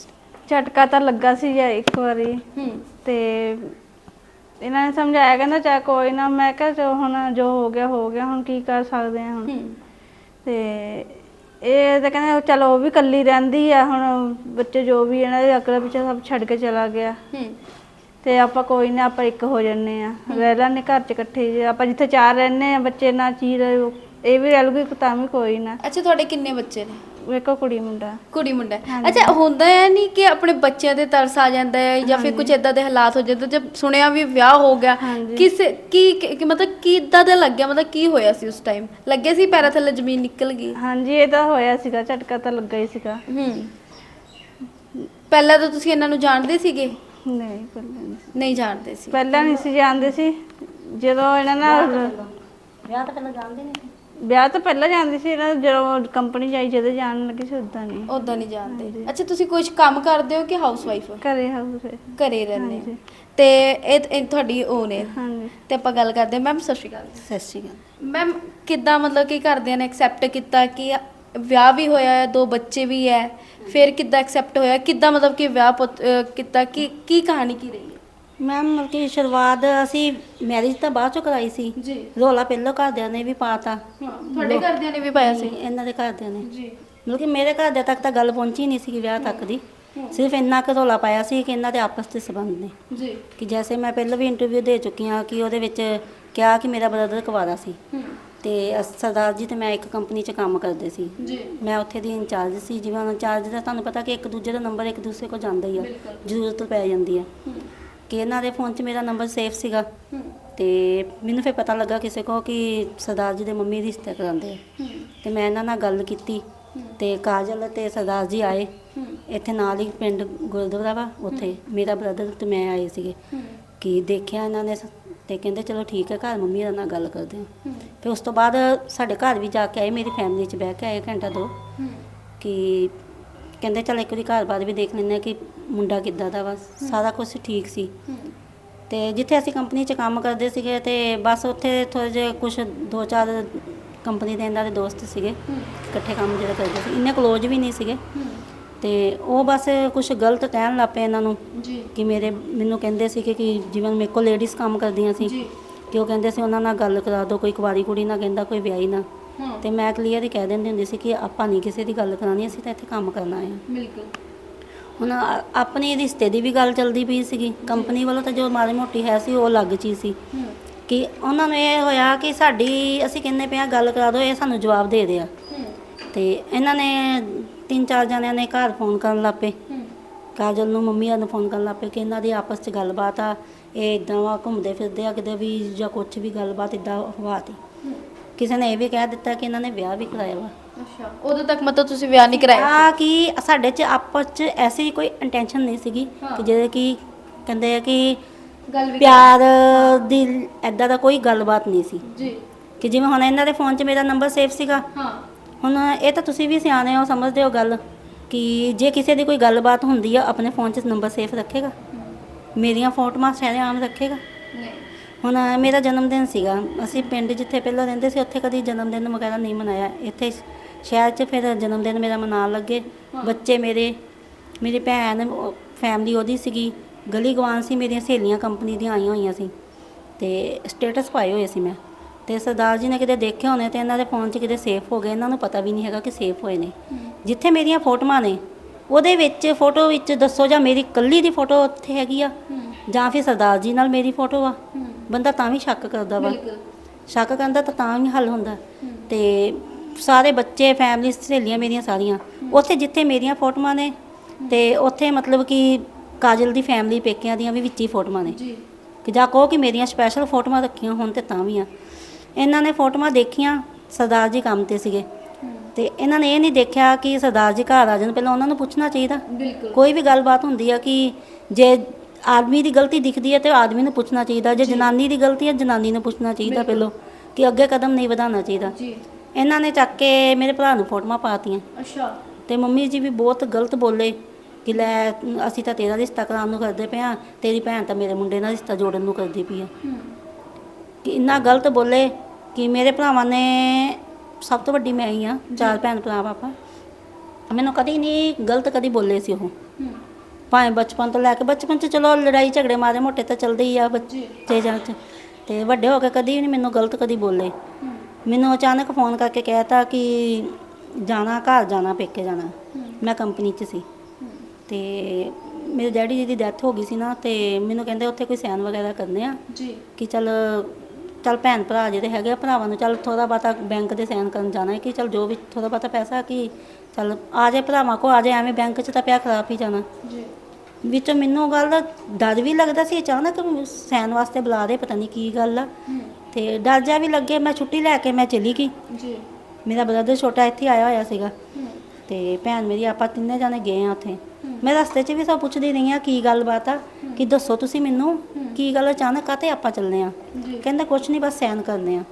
ਝਟਕਾ ਤਾਂ ਲੱਗਾ ਸੀ ਜਾਂ ਇੱਕ ਵਾਰੀ। ਹੂੰ। ਤੇ ਇਹਨਾਂ ਨੇ ਸਮਝਾਇਆ ਕਹਿੰਦਾ ਚਾ ਕੋਈ ਨਾ ਮੈਂ ਕਿਹਾ ਜੋ ਹੁਣ ਜੋ ਹੋ ਗਿਆ ਹੋ ਗਿਆ ਹੁਣ ਕੀ ਕਰ ਸਕਦੇ ਆ ਹੁਣ। ਹੂੰ। ਤੇ ਇਹ ਤਾਂ ਕਹਿੰਦੇ ਚਲੋ ਉਹ ਵੀ ਇਕੱਲੀ ਰਹਿੰਦੀ ਆ ਹੁਣ ਬੱਚੇ ਜੋ ਵੀ ਇਹਨਾਂ ਦੇ ਅਕਲ ਪਿੱਛੇ ਸਭ ਛੱਡ ਕੇ ਚਲਾ ਗਿਆ। ਹੂੰ। ਤੇ ਆਪਾਂ ਕੋਈ ਨਾ ਆਪਾਂ ਇੱਕ ਹੋ ਜੰਨੇ ਆ। ਰਹਿ ਲੈਣੇ ਘਰ ਚ ਇਕੱਠੇ ਜੇ। ਆਪਾਂ ਜਿੱਥੇ ਚਾਰ ਰਹਿੰਦੇ ਆ ਬੱਚੇ ਨਾਲ ਚੀਰ ਇਹ ਵੀ ਰਹਿ ਲੂਗੀ ਤਾਂ ਵੀ ਕੋਈ ਨਾ। ਅੱਛਾ ਤੁਹਾਡੇ ਕਿੰਨੇ ਬੱਚੇ ਨੇ? ਵੇਖੋ ਕੁੜੀ ਮੁੰਡਾ। ਕੁੜੀ ਮੁੰਡਾ। ਅੱਛਾ ਹੁੰਦਾ ਹੈ ਨਹੀਂ ਕਿ ਆਪਣੇ ਬੱਚਿਆਂ ਤੇ ਤਰਸ ਆ ਜਾਂਦਾ ਹੈ ਜਾਂ ਫਿਰ ਕੁਝ ਇਦਾਂ ਦੇ ਹਾਲਾਤ ਹੋ ਜਾਂਦੇ ਜਦ ਸੁਣਿਆ ਵੀ ਵਿਆਹ ਹੋ ਗਿਆ। ਕਿਸ ਕੀ ਕੀ- ਕਿ ਮਤਲਬ ਕੀ ਇਦਾਂ ਦਾ ਲੱਗਿਆ ਮਤਲਬ ਕੀ ਹੋਇਆ ਸੀ ਉਸ ਟਾਈਮ ਲੱਗਿਆ ਸੀ ਪੈਰਾਂ ਥੱਲੇ ਜ਼ਮੀਨ ਨਿਕਲ ਗਈ? ਹਾਂਜੀ ਇਹ ਤਾਂ ਹੋਇਆ ਸੀਗਾ ਝਟਕਾ ਤਾਂ ਲੱਗਾ ਹੀ ਸੀਗਾ। ਹੂੰ। ਪਹਿਲਾਂ ਤਾਂ ਤੁਸੀਂ ਇਹਨਾਂ ਨੂੰ ਜਾਣਦੇ ਸੀਗੇ? ਨਹੀਂ ਪਹਿਲਾਂ ਨਹੀਂ ਨਹੀਂ ਜਾਣਦੇ ਸੀ। ਪਹਿਲਾਂ ਨਹੀਂ ਸੀ ਜਾਣਦੇ ਸੀ। ਜਦੋਂ ਇਹਨਾਂ ਨਾਲ ਵਿਆਹ ਤਾਂ ਪਹਿਲਾਂ ਜਾਣਦੇ ਨਹੀਂ ਸੀ। ਵਿਆਹ ਤੋਂ ਪਹਿਲਾਂ ਜਾਂਦੀ ਸੀ। ਇਹਨਾਂ ਜਦੋਂ ਕੰਪਨੀ ਜਾਈ ਜਦੋਂ ਜਾਣ ਲੱਗੀ ਸੀ ਉਦਾਂ ਨਹੀਂ। ਉਦਾਂ ਨਹੀਂ ਜਾਣਦੇ। ਅੱਛਾ ਤੁਸੀਂ ਕੁਝ ਕੰਮ ਕਰਦੇ ਹੋ ਕਿ ਹਾਊਸ ਵਾਈਫ ਹੋ ਘਰੇ ਹਾਊਸ ਘਰੇ ਰਹਿੰਦੇ ਹੋ। ਹਾਂਜੀ। ਤੇ ਇਹ ਇਹ ਤੁਹਾਡੀ ਉਹ ਨੇ। ਹਾਂਜੀ। ਤੇ ਆਪਾਂ ਗੱਲ ਕਰਦੇ ਮੈਮ ਸਤਿ ਸ਼੍ਰੀ ਅਕਾਲ। ਸਤਿ ਸ਼੍ਰੀ ਅਕਾਲ। ਮੈਮ ਕਿੱਦਾਂ ਮਤਲਬ ਕਿ ਘਰਦਿਆਂ ਨੇ ਐਕਸੈਪਟ ਕੀਤਾ ਕਿ ਵਿਆਹ ਵੀ ਹੋਇਆ ਹੈ ਦੋ ਬੱਚੇ ਵੀ ਹੈ? ਫਿਰ ਕਿੱਦਾਂ ਐਕਸੈਪਟ ਹੋਇਆ? ਕਿੱਦਾਂ ਮਤਲਬ ਕਿ ਵਿਆਹ ਪੁੱਤ- ਅਹ ਕੀਤਾ? ਕੀ ਕੀ ਕਹਾਣੀ ਕੀ ਰਹੀ? ਹੈ ਮੈਮ ਮਤਲਬ ਕਿ ਸ਼ੁਰੂਆਤ ਅਸੀਂ ਮੈਰਿਜ ਤਾਂ ਬਾਅਦ ਚੋਂ ਕਰਾਈ ਸੀ। ਜੀ। ਰੋਲਾ ਪਹਿਲਾਂ ਘਰਦਿਆਂ ਨੇ ਵੀ ਪਾਤਾ। ਹਾਂ ਤੁਹਾਡੇ ਘਰਦਿਆਂ ਨੇ ਵੀ ਪਾਇਆ ਸੀ? ਇਹਨਾਂ ਦੇ ਘਰਦਿਆਂ ਨੇ। ਜੀ। ਮਤਲਬ ਕਿ ਮੇਰੇ ਘਰਦਿਆਂ ਤੱਕ ਤਾਂ ਗੱਲ ਪਹੁੰਚੀ ਨਹੀਂ ਸੀ ਵਿਆਹ ਤੱਕ ਦੀ। ਸਿਰਫ ਇੰਨਾ ਕੁ ਰੋਲਾ ਪਾਇਆ ਸੀ ਕਿ ਇਹਨਾਂ ਦੇ ਆਪਸ ਦੇ ਸੰਬੰਧ ਨੇ। ਜੀ। ਕਿ ਜੈਸੇ ਮੈਂ ਪਹਿਲਾਂ ਵੀ ਇੰਟਰਵਿਊ ਦੇ ਚੁੱਕੀ ਹਾਂ ਕਿ ਉਹਦੇ ਵਿੱਚ ਕਿਹਾ ਕਿ ਮੇਰਾ ਬ੍ਰਦਰ ਕੁਵਾਰਾ ਸੀ। ਹੂੰ। ਤੇ ਅਸ- ਸਰਦਾਰ ਜੀ ਤੇ ਮੈਂ ਇੱਕ ਕੰਪਨੀ 'ਚ ਕੰਮ ਕਰਦੇ ਸੀ। ਜੀ। ਮੈਂ ਉੱਥੇ ਦੀ ਇੰਚਾਰਜ ਸੀ ਜਿਵੇਂ ਹੁਣ ਇੰਚਾਰਜ ਦਾ ਤੁਹਾਨੂੰ ਪਤਾ ਕਿ ਇੱਕ ਦੂਜੇ ਦਾ ਨੰਬਰ ਇੱਕ ਦੂਸਰੇ ਕੋਲ ਜਾਂਦਾ ਹੀ ਆ ਬਿਲਕੁਲ। ਜ਼ਰੂਰਤ ਪੈ ਜਾਂਦੀ ਆ। ਹੂੰ। ਕਿ ਇਹਨਾਂ ਦੇ ਫੋਨ 'ਚ ਮੇਰਾ ਨੰਬਰ ਸੇਫ ਸੀਗਾ। ਹੂੰ। ਤੇ ਮੈਨੂੰ ਫਿਰ ਪਤਾ ਲੱਗਾ ਕਿਸੇ ਕੋ ਕਿ ਸਰਦਾਰ ਜੀ ਦੇ ਮੰਮੀ ਰਿਸ਼ਤਾ ਕਰਾਉਂਦੇ ਆ। ਹੂੰ। ਤੇ ਮੈਂ ਇਹਨਾਂ ਨਾਲ ਗੱਲ ਕੀਤੀ। ਤੇ ਕਾਜਲ ਤੇ ਸਰਦਾਰ ਜੀ ਆਏ। ਹੂੰ। ਇੱਥੇ ਨਾਲ ਹੀ ਪਿੰਡ ਗੁਰਦੁਆਰਾ ਵਾ ਉੱਥੇ ਮੇਰਾ ਬ੍ਰਦਰ ਤੇ ਮੈਂ ਆਏ ਸੀਗੇ। ਹੂੰ। ਕਿ ਦੇਖਿਆ ਇਹਨਾਂ ਨੇ ਸ- ਤੇ ਕਹਿੰਦੇ ਚਲੋ ਠੀਕ ਹੈ ਘਰ ਮੰਮੀ ਨਾਲ ਗੱਲ ਕਰਦੇ ਹਾਂ। ਹੂੰ। ਫਿਰ ਉਸ ਤੋਂ ਬਾਅਦ ਸਾਡੇ ਘਰ ਵੀ ਜਾ ਕੇ ਆਏ ਮੇਰੀ ਫੈਮਿਲੀ 'ਚ ਬਹਿ ਕੇ ਆਏ ਘੰਟਾ ਦੋ। ਕਿ ਕਹਿੰਦੇ ਚਲ ਇੱਕ ਵਾਰੀ ਘਰ ਬਾਰ ਵੀ ਦੇਖ ਲੈਂਦੇ ਹਾਂ ਕਿ ਮੁੰਡਾ ਕਿੱਦਾਂ ਦਾ ਵਾ ਸਾਰਾ ਕੁਝ ਠੀਕ ਸੀ। ਤੇ ਜਿੱਥੇ ਅਸੀਂ ਕੰਪਨੀ 'ਚ ਕੰਮ ਕਰਦੇ ਸੀਗੇ ਤੇ ਬਸ ਉੱਥੇ ਥੋੜੇ ਜਿਹੇ ਕੁਝ ਦੋ ਚਾਰ ਕੰਪਨੀ ਦੇ ਇਹਨਾਂ ਦੇ ਦੋਸਤ ਸੀਗੇ ਇਕੱਠੇ ਕੰਮ ਜਿਹੜਾ ਕਰਦੇ ਸੀ। ਇੰਨੇ ਕਲੋਜ਼ ਵੀ ਨਹੀਂ ਸੀਗੇ। ਤੇ ਉਹ ਬਸ ਕੁਝ ਗਲਤ ਕਹਿਣ ਲੱਗ ਪਏ ਇਹਨਾਂ ਨੂੰ ਜੀ। ਕਿ ਮੇਰੇ ਮੈਨੂੰ ਕਹਿੰਦੇ ਸੀ ਕਿ ਕਿ ਜਿਵੇਂ ਮੇਰੇ ਕੋਲ ਲੇਡੀਜ਼ ਕੰਮ ਕਰਦੀਆਂ ਸੀ। ਕਿ ਉਹ ਕਹਿੰਦੇ ਸੀ ਉਹਨਾਂ ਨਾਲ ਗੱਲ ਕਰਾ ਦਿਓ ਕੋਈ ਕੁਵਾਰੀ ਕੁੜੀ ਨਾ ਕਹਿੰਦਾ ਕੋਈ ਵਿਆਹੀ ਨਾ। ਹਾਂ। ਤੇ ਮੈਂ ਕਲੀਅਰ ਹੀ ਕਹਿ ਦਿੰਦੀ ਹੁੰਦੀ ਸੀ ਕਿ ਆਪਾਂ ਨਹੀਂ ਕਿਸੇ ਦੀ ਗੱਲ ਕਰਾਉਣੀ ਅਸੀਂ ਤਾਂ ਇੱਥੇ ਕੰਮ ਕਰਨਾ ਹੈ ਬਿਲਕੁਲ। ਹੁਣ ਆ- ਆਪਣੇ ਰਿਸ਼ਤੇ ਦੀ ਵੀ ਗੱਲ ਚੱਲਦੀ ਪਈ ਸੀਗੀ। ਕੰਪਨੀ ਵੱਲੋਂ ਤਾਂ ਜੋ ਮਾੜੀ ਮੋਟੀ ਹੈ ਸੀ ਉਹ ਅਲੱਗ ਚੀਜ਼ ਸੀ। ਹੂੰ। ਕਿ ਉਹਨਾਂ ਨੂੰ ਇਹ ਹੋਇਆ ਕਿ ਸਾਡੀ ਅਸੀਂ ਕਹਿੰਦੇ ਪਿਆ ਗੱਲ ਕਰਾ ਦਿਓ ਇਹ ਸਾਨੂੰ ਜਵਾਬ ਦੇ ਦਿਆ ਹੂੰ। ਤੇ ਇਹਨਾਂ ਨੇ ਤਿੰਨ ਚਾਰ ਜਣਿਆਂ ਨੇ ਘਰ ਫੋਨ ਕਰਨ ਲੱਗ ਪਏ। ਹੂੰ। ਕਾਜਲ ਨੂੰ ਮੰਮੀ ਨੂੰ ਫੋਨ ਕਰਨ ਲੱਗ ਪਏ ਕਿ ਇਹਨਾਂ ਦੀ ਆਪਸ 'ਚ ਗੱਲਬਾਤ ਆ ਇਹ ਇਦਾਂ ਵਾ ਘੁੰਮਦੇ ਫਿਰਦੇ ਆ ਕਿਤੇ ਵੀ ਜਾਂ ਕੁਝ ਵੀ ਗੱਲਬਾਤ ਇਦਾਂ ਹਵਾਤੀ ਕਿਸੇ ਨੇ ਇਹ ਵੀ ਕਹਿ ਦਿੱਤਾ ਕਿ ਇਹਨਾਂ ਨੇ ਵਿਆਹ ਵੀ ਕਰਾਇਆ ਵਾ। ਅੱਛਾ ਉਦੋਂ ਤੱਕ ਮਤਲਬ ਤੁਸੀਂ ਵਿਆਹ ਨਹੀਂ ਕਰਾਇਆ? ਆ ਕਿ ਸਾਡੇ 'ਚ ਆਪਸ 'ਚ ਐਸੀ ਕੋਈ ਇੰਟੈਂਸ਼ਨ ਨਹੀਂ ਸੀਗੀ। ਕਿ ਜਿਹੜੇ ਕਿ ਕਹਿੰਦੇ ਆ ਕਿ ਗੱਲ ਵੀ ਪਿਆਰ ਦੀ ਐਦਾਂ ਦਾ ਕੋਈ ਗੱਲਬਾਤ ਨਹੀਂ ਸੀ। ਜੀ। ਕਿ ਜਿਵੇਂ ਹੁਣ ਇਹਨਾਂ ਦੇ ਫੋਨ 'ਚ ਮੇਰਾ ਨੰਬਰ ਸੇਵ ਸੀਗਾ। ਹਾਂ। ਹੁਣ ਇਹ ਤਾਂ ਤੁਸੀਂ ਵੀ ਸਿਆਣੇ ਹੋ ਸਮਝਦੇ ਹੋ ਗੱਲ ਕਿ ਜੇ ਕਿਸੇ ਦੀ ਕੋਈ ਗੱਲਬਾਤ ਹੁੰਦੀ ਆ ਆਪਣੇ ਫੋਨ 'ਚ ਨੰਬਰ ਸੇਫ ਰੱਖੇਗਾ। ਮੇਰੀਆਂ ਫੋਟੋਆਂ ਆਮ ਰੱਖੇਗਾ। ਨਹੀਂ। ਹੁਣ ਮੇਰਾ ਜਨਮ ਦਿਨ ਸੀਗਾ। ਅਸੀਂ ਪਿੰਡ ਜਿੱਥੇ ਪਹਿਲਾਂ ਰਹਿੰਦੇ ਸੀ ਉੱਥੇ ਕਦੀ ਜਨਮ ਦਿਨ ਵਗੈਰਾ ਨਹੀਂ ਮਨਾਇਆ। ਇੱਥੇ ਸ਼ਹਿਰ 'ਚ ਫਿਰ ਜਨਮ ਦਿਨ ਮੇਰਾ ਮਨਾਉਣ ਲੱਗੇ। ਬੱਚੇ ਮੇਰੇ ਮੇਰੀ ਭੈਣ ਫੈਮਿਲੀ ਉਹਦੀ ਸੀਗੀ। ਗਲੀ ਗਵਾਨ ਸੀ ਮੇਰੀਆਂ ਸਹੇਲੀਆਂ ਕੰਪਨੀ ਦੀਆਂ ਆਈਆਂ ਹੋਈਆਂ ਸੀ। ਤੇ ਸਟੇਟਸ ਪਾਏ ਹੋਏ ਸੀ ਮੈਂ। ਤੇ ਸਰਦਾਰ ਜੀ ਨੇ ਕਿਤੇ ਦੇਖੇ ਹੋਣੇ ਤੇ ਇਹਨਾਂ ਦੇ ਫੋਨ 'ਚ ਕਿਤੇ ਸੇਫ ਹੋ ਗਏ। ਇਹਨਾਂ ਨੂੰ ਪਤਾ ਵੀ ਨਹੀਂ ਹੈਗਾ ਕਿ ਸੇਫ ਹੋਏ ਨੇ। ਜਿੱਥੇ ਮੇਰੀਆਂ ਫੋਟੋਆਂ ਨੇ ਉਹਦੇ ਵਿੱਚ ਫੋਟੋ ਵਿੱਚ ਦੱਸੋ ਜਾਂ ਮੇਰੀ ਕੱਲੀ ਦੀ ਫੋਟੋ ਉੱਥੇ ਹੈਗੀ ਆ ਜਾਂ ਫਿਰ ਸਰਦਾਰ ਜੀ ਨਾਲ ਮੇਰੀ ਫੋਟੋ ਆ। ਬੰਦਾ ਤਾਂ ਵੀ ਸ਼ੱਕ ਕਰਦਾ ਵਾ। ਸ਼ੱਕ ਕਰਦਾ ਤਾਂ ਤਾਂ ਵੀ ਹੱਲ ਹੁੰਦਾ। ਤੇ ਸਾਰੇ ਬੱਚੇ ਫੈਮਿਲੀ ਸਹੇਲੀਆਂ ਮੇਰੀਆਂ ਸਾਰੀਆਂ ਉੱਥੇ ਜਿੱਥੇ ਮੇਰੀਆਂ ਫੋਟੋਆਂ ਨੇ ਤੇ ਉੱਥੇ ਮਤਲਬ ਕਿ ਕਾਜਲ ਦੀ ਫੈਮਿਲੀ ਪੇਕਿਆਂ ਦੀਆਂ ਵੀ ਵਿੱਚ ਹੀ ਫੋਟੋਆਂ ਨੇ। ਜੀ। ਕਿ ਜਾਂ ਕਹੋ ਕਿ ਮੇਰੀਆਂ ਸਪੈਸ਼ਲ ਫੋਟੋਆਂ ਰੱਖੀਆਂ ਹੋਣ ਤੇ ਤਾਂ ਵੀ ਆ। ਇਹਨਾਂ ਨੇ ਫੋਟੋਆਂ ਦੇਖੀਆਂ ਸਰਦਾਰ ਜੀ ਕੰਮ ਤੇ ਸੀਗੇ। ਤੇ ਇਹਨਾਂ ਨੇ ਇਹ ਨਹੀਂ ਦੇਖਿਆ ਕਿ ਸਰਦਾਰ ਜੀ ਘਰ ਆ ਜਾਣ ਪਹਿਲਾਂ ਉਹਨਾਂ ਨੂੰ ਪੁੱਛਣਾ ਚਾਹੀਦਾ। ਬਿਲਕੁਲ। ਕੋਈ ਵੀ ਗੱਲਬਾਤ ਹੁੰਦੀ ਆ ਕਿ ਜੇ ਆਦਮੀ ਦੀ ਗਲਤੀ ਦਿਖਦੀ ਹੈ ਤੇ ਆਦਮੀ ਨੂੰ ਪੁੱਛਣਾ ਚਾਹੀਦਾ ਜੇ ਜਨਾਨੀ ਦੀ ਗਲਤੀ ਹੈ ਜਨਾਨੀ ਨੂੰ ਪੁੱਛਣਾ ਚਾਹੀਦਾ ਪਹਿਲਾਂ ਕਿ ਅੱਗੇ ਕਦਮ ਨਹੀਂ ਵਧਾਉਣਾ ਚਾਹੀਦਾ। ਜੀ। ਇਹਨਾਂ ਨੇ ਚੱਕ ਕੇ ਮੇਰੇ ਭਰਾ ਨੂੰ ਫੋਟੋਆਂ ਪਾਤੀਆਂ। ਅੱਛਾ। ਤੇ ਮੰਮੀ ਜੀ ਵੀ ਬਹੁਤ ਗਲਤ ਬੋਲੇ ਕਿ ਲੈ ਅਸੀਂ ਤਾਂ ਤੇਰਾ ਰਿਸ਼ਤਾ ਕਰਾਉਣ ਨੂੰ ਕਰਦੇ ਪਏ ਆ ਤੇਰੀ ਭੈਣ ਤਾਂ ਮੇਰੇ ਮੁੰਡੇ ਨਾਲ ਰਿਸ਼ਤਾ ਜੋੜਨ ਨੂੰ ਕਰਦੀ ਪਈ ਆ। ਕਿ ਇੰਨਾ ਗਲਤ ਬੋਲੇ ਕਿ ਮੇਰੇ ਭਰਾਵਾਂ ਨੇ ਸਭ ਤੋਂ ਵੱਡੀ ਮੈਂ ਹੀ ਆ ਚਾਰ ਭੈਣ ਭਰਾ ਪਾਪਾ ਮੈਨੂੰ ਕਦੀ ਨਹੀਂ ਗਲਤ ਕਦੀ ਬੋਲੇ ਸੀ ਉਹ। ਭਾਵੇਂ ਬਚਪਨ ਤੋਂ ਲੈ ਕੇ ਬਚਪਨ 'ਚ ਚਲੋ ਲੜਾਈ ਝਗੜੇ ਮਾਰੇ ਮੋਟੇ ਤਾਂ ਚੱਲਦੇ ਹੀ ਆ ਬੱਚੇ ਜਾਂ। ਚ। ਤੇ ਵੱਡੇ ਹੋ ਕੇ ਕਦੀ ਨਹੀਂ ਮੈਨੂੰ ਗਲਤ ਕਦੀ ਬੋਲੇ। ਮੈਨੂੰ ਅਚਾਨਕ ਫੋਨ ਕਰਕੇ ਕਹਿਤਾ ਕਿ ਜਾਣਾ ਘਰ ਜਾਣਾ ਪੇਕੇ ਜਾਣਾ। ਮੈਂ ਕੰਪਨੀ 'ਚ ਸੀ। ਤੇ ਮੇਰੇ ਡੈਡੀ ਜੀ ਦੀ ਡੈਥ ਹੋ ਗਈ ਸੀ ਨਾ ਤੇ ਮੈਨੂੰ ਕਹਿੰਦੇ ਉੱਥੇ ਕੋਈ ਸੈਨ ਵਗੈਰਾ ਕਰਨੇ ਆ। ਜੀ। ਕਿ ਚੱਲ ਚੱਲ ਭੈਣ ਭਰਾ ਜਿਹੜੇ ਹੈਗੇ ਆ ਭਰਾਵਾਂ ਨੂੰ ਚੱਲ ਥੋੜਾ ਬਾਤਾ ਬੈਂਕ ਦੇ ਸਾਈਨ ਕਰਨ ਜਾਣਾ ਹੈ ਕਿ ਚੱਲ ਜੋ ਵੀ ਥੋੜਾ ਬਾਤਾ ਪੈਸਾ ਕਿ ਚੱਲ ਆ ਜਾਏ ਭਰਾਵਾਂ ਕੋ ਆ ਜਾਏ ਐਵੇਂ ਬੈਂਕ 'ਚ ਤਾਂ ਪਿਆ ਖਰਾਬ ਹੀ ਜਾਣਾ। ਜੀ। ਵਿੱਚੋਂ ਮੈਨੂੰ ਗੱਲ ਦਾ ਡਰ ਵੀ ਲੱਗਦਾ ਸੀ ਅਚਾਨਕ ਸੈਨ ਵਾਸਤੇ ਬੁਲਾ ਦੇ ਪਤਾ ਨਹੀਂ ਕੀ ਗੱਲ ਆ। ਤੇ ਡਰ ਜਾ ਵੀ ਲੱਗੇ ਮੈਂ ਛੁੱਟੀ ਲੈ ਕੇ ਮੈਂ ਚਲੀ ਗਈ। ਜੀ। ਮੇਰਾ ਬ੍ਰਦਰ ਛੋਟਾ ਇੱਥੇ ਆਇਆ ਹੋਇਆ ਸੀਗਾ। ਤੇ ਭੈਣ ਮੇਰੀ ਆਪਾਂ ਤਿੰਨੇ ਜਾਣੇ ਗਏ ਆ ਉੱਥੇ। ਮੈਂ ਰਸਤੇ 'ਚ ਵੀ ਸਭ ਪੁੱਛਦੀ ਰਹੀ ਆ ਕੀ ਗੱਲਬਾਤ ਆ? ਕਿ ਦੱਸੋ ਤੁਸੀਂ ਮੈਨੂੰ ਕੀ ਗੱਲ ਅਚਾਨਕ ਕਾਤੇ ਆਪਾਂ ਚੱਲਨੇ ਆ? ਜੀ। ਕਹਿੰਦਾ ਕੁਛ ਨਹੀਂ ਬਸ ਸੈਨ ਕਰਨੇ ਆ।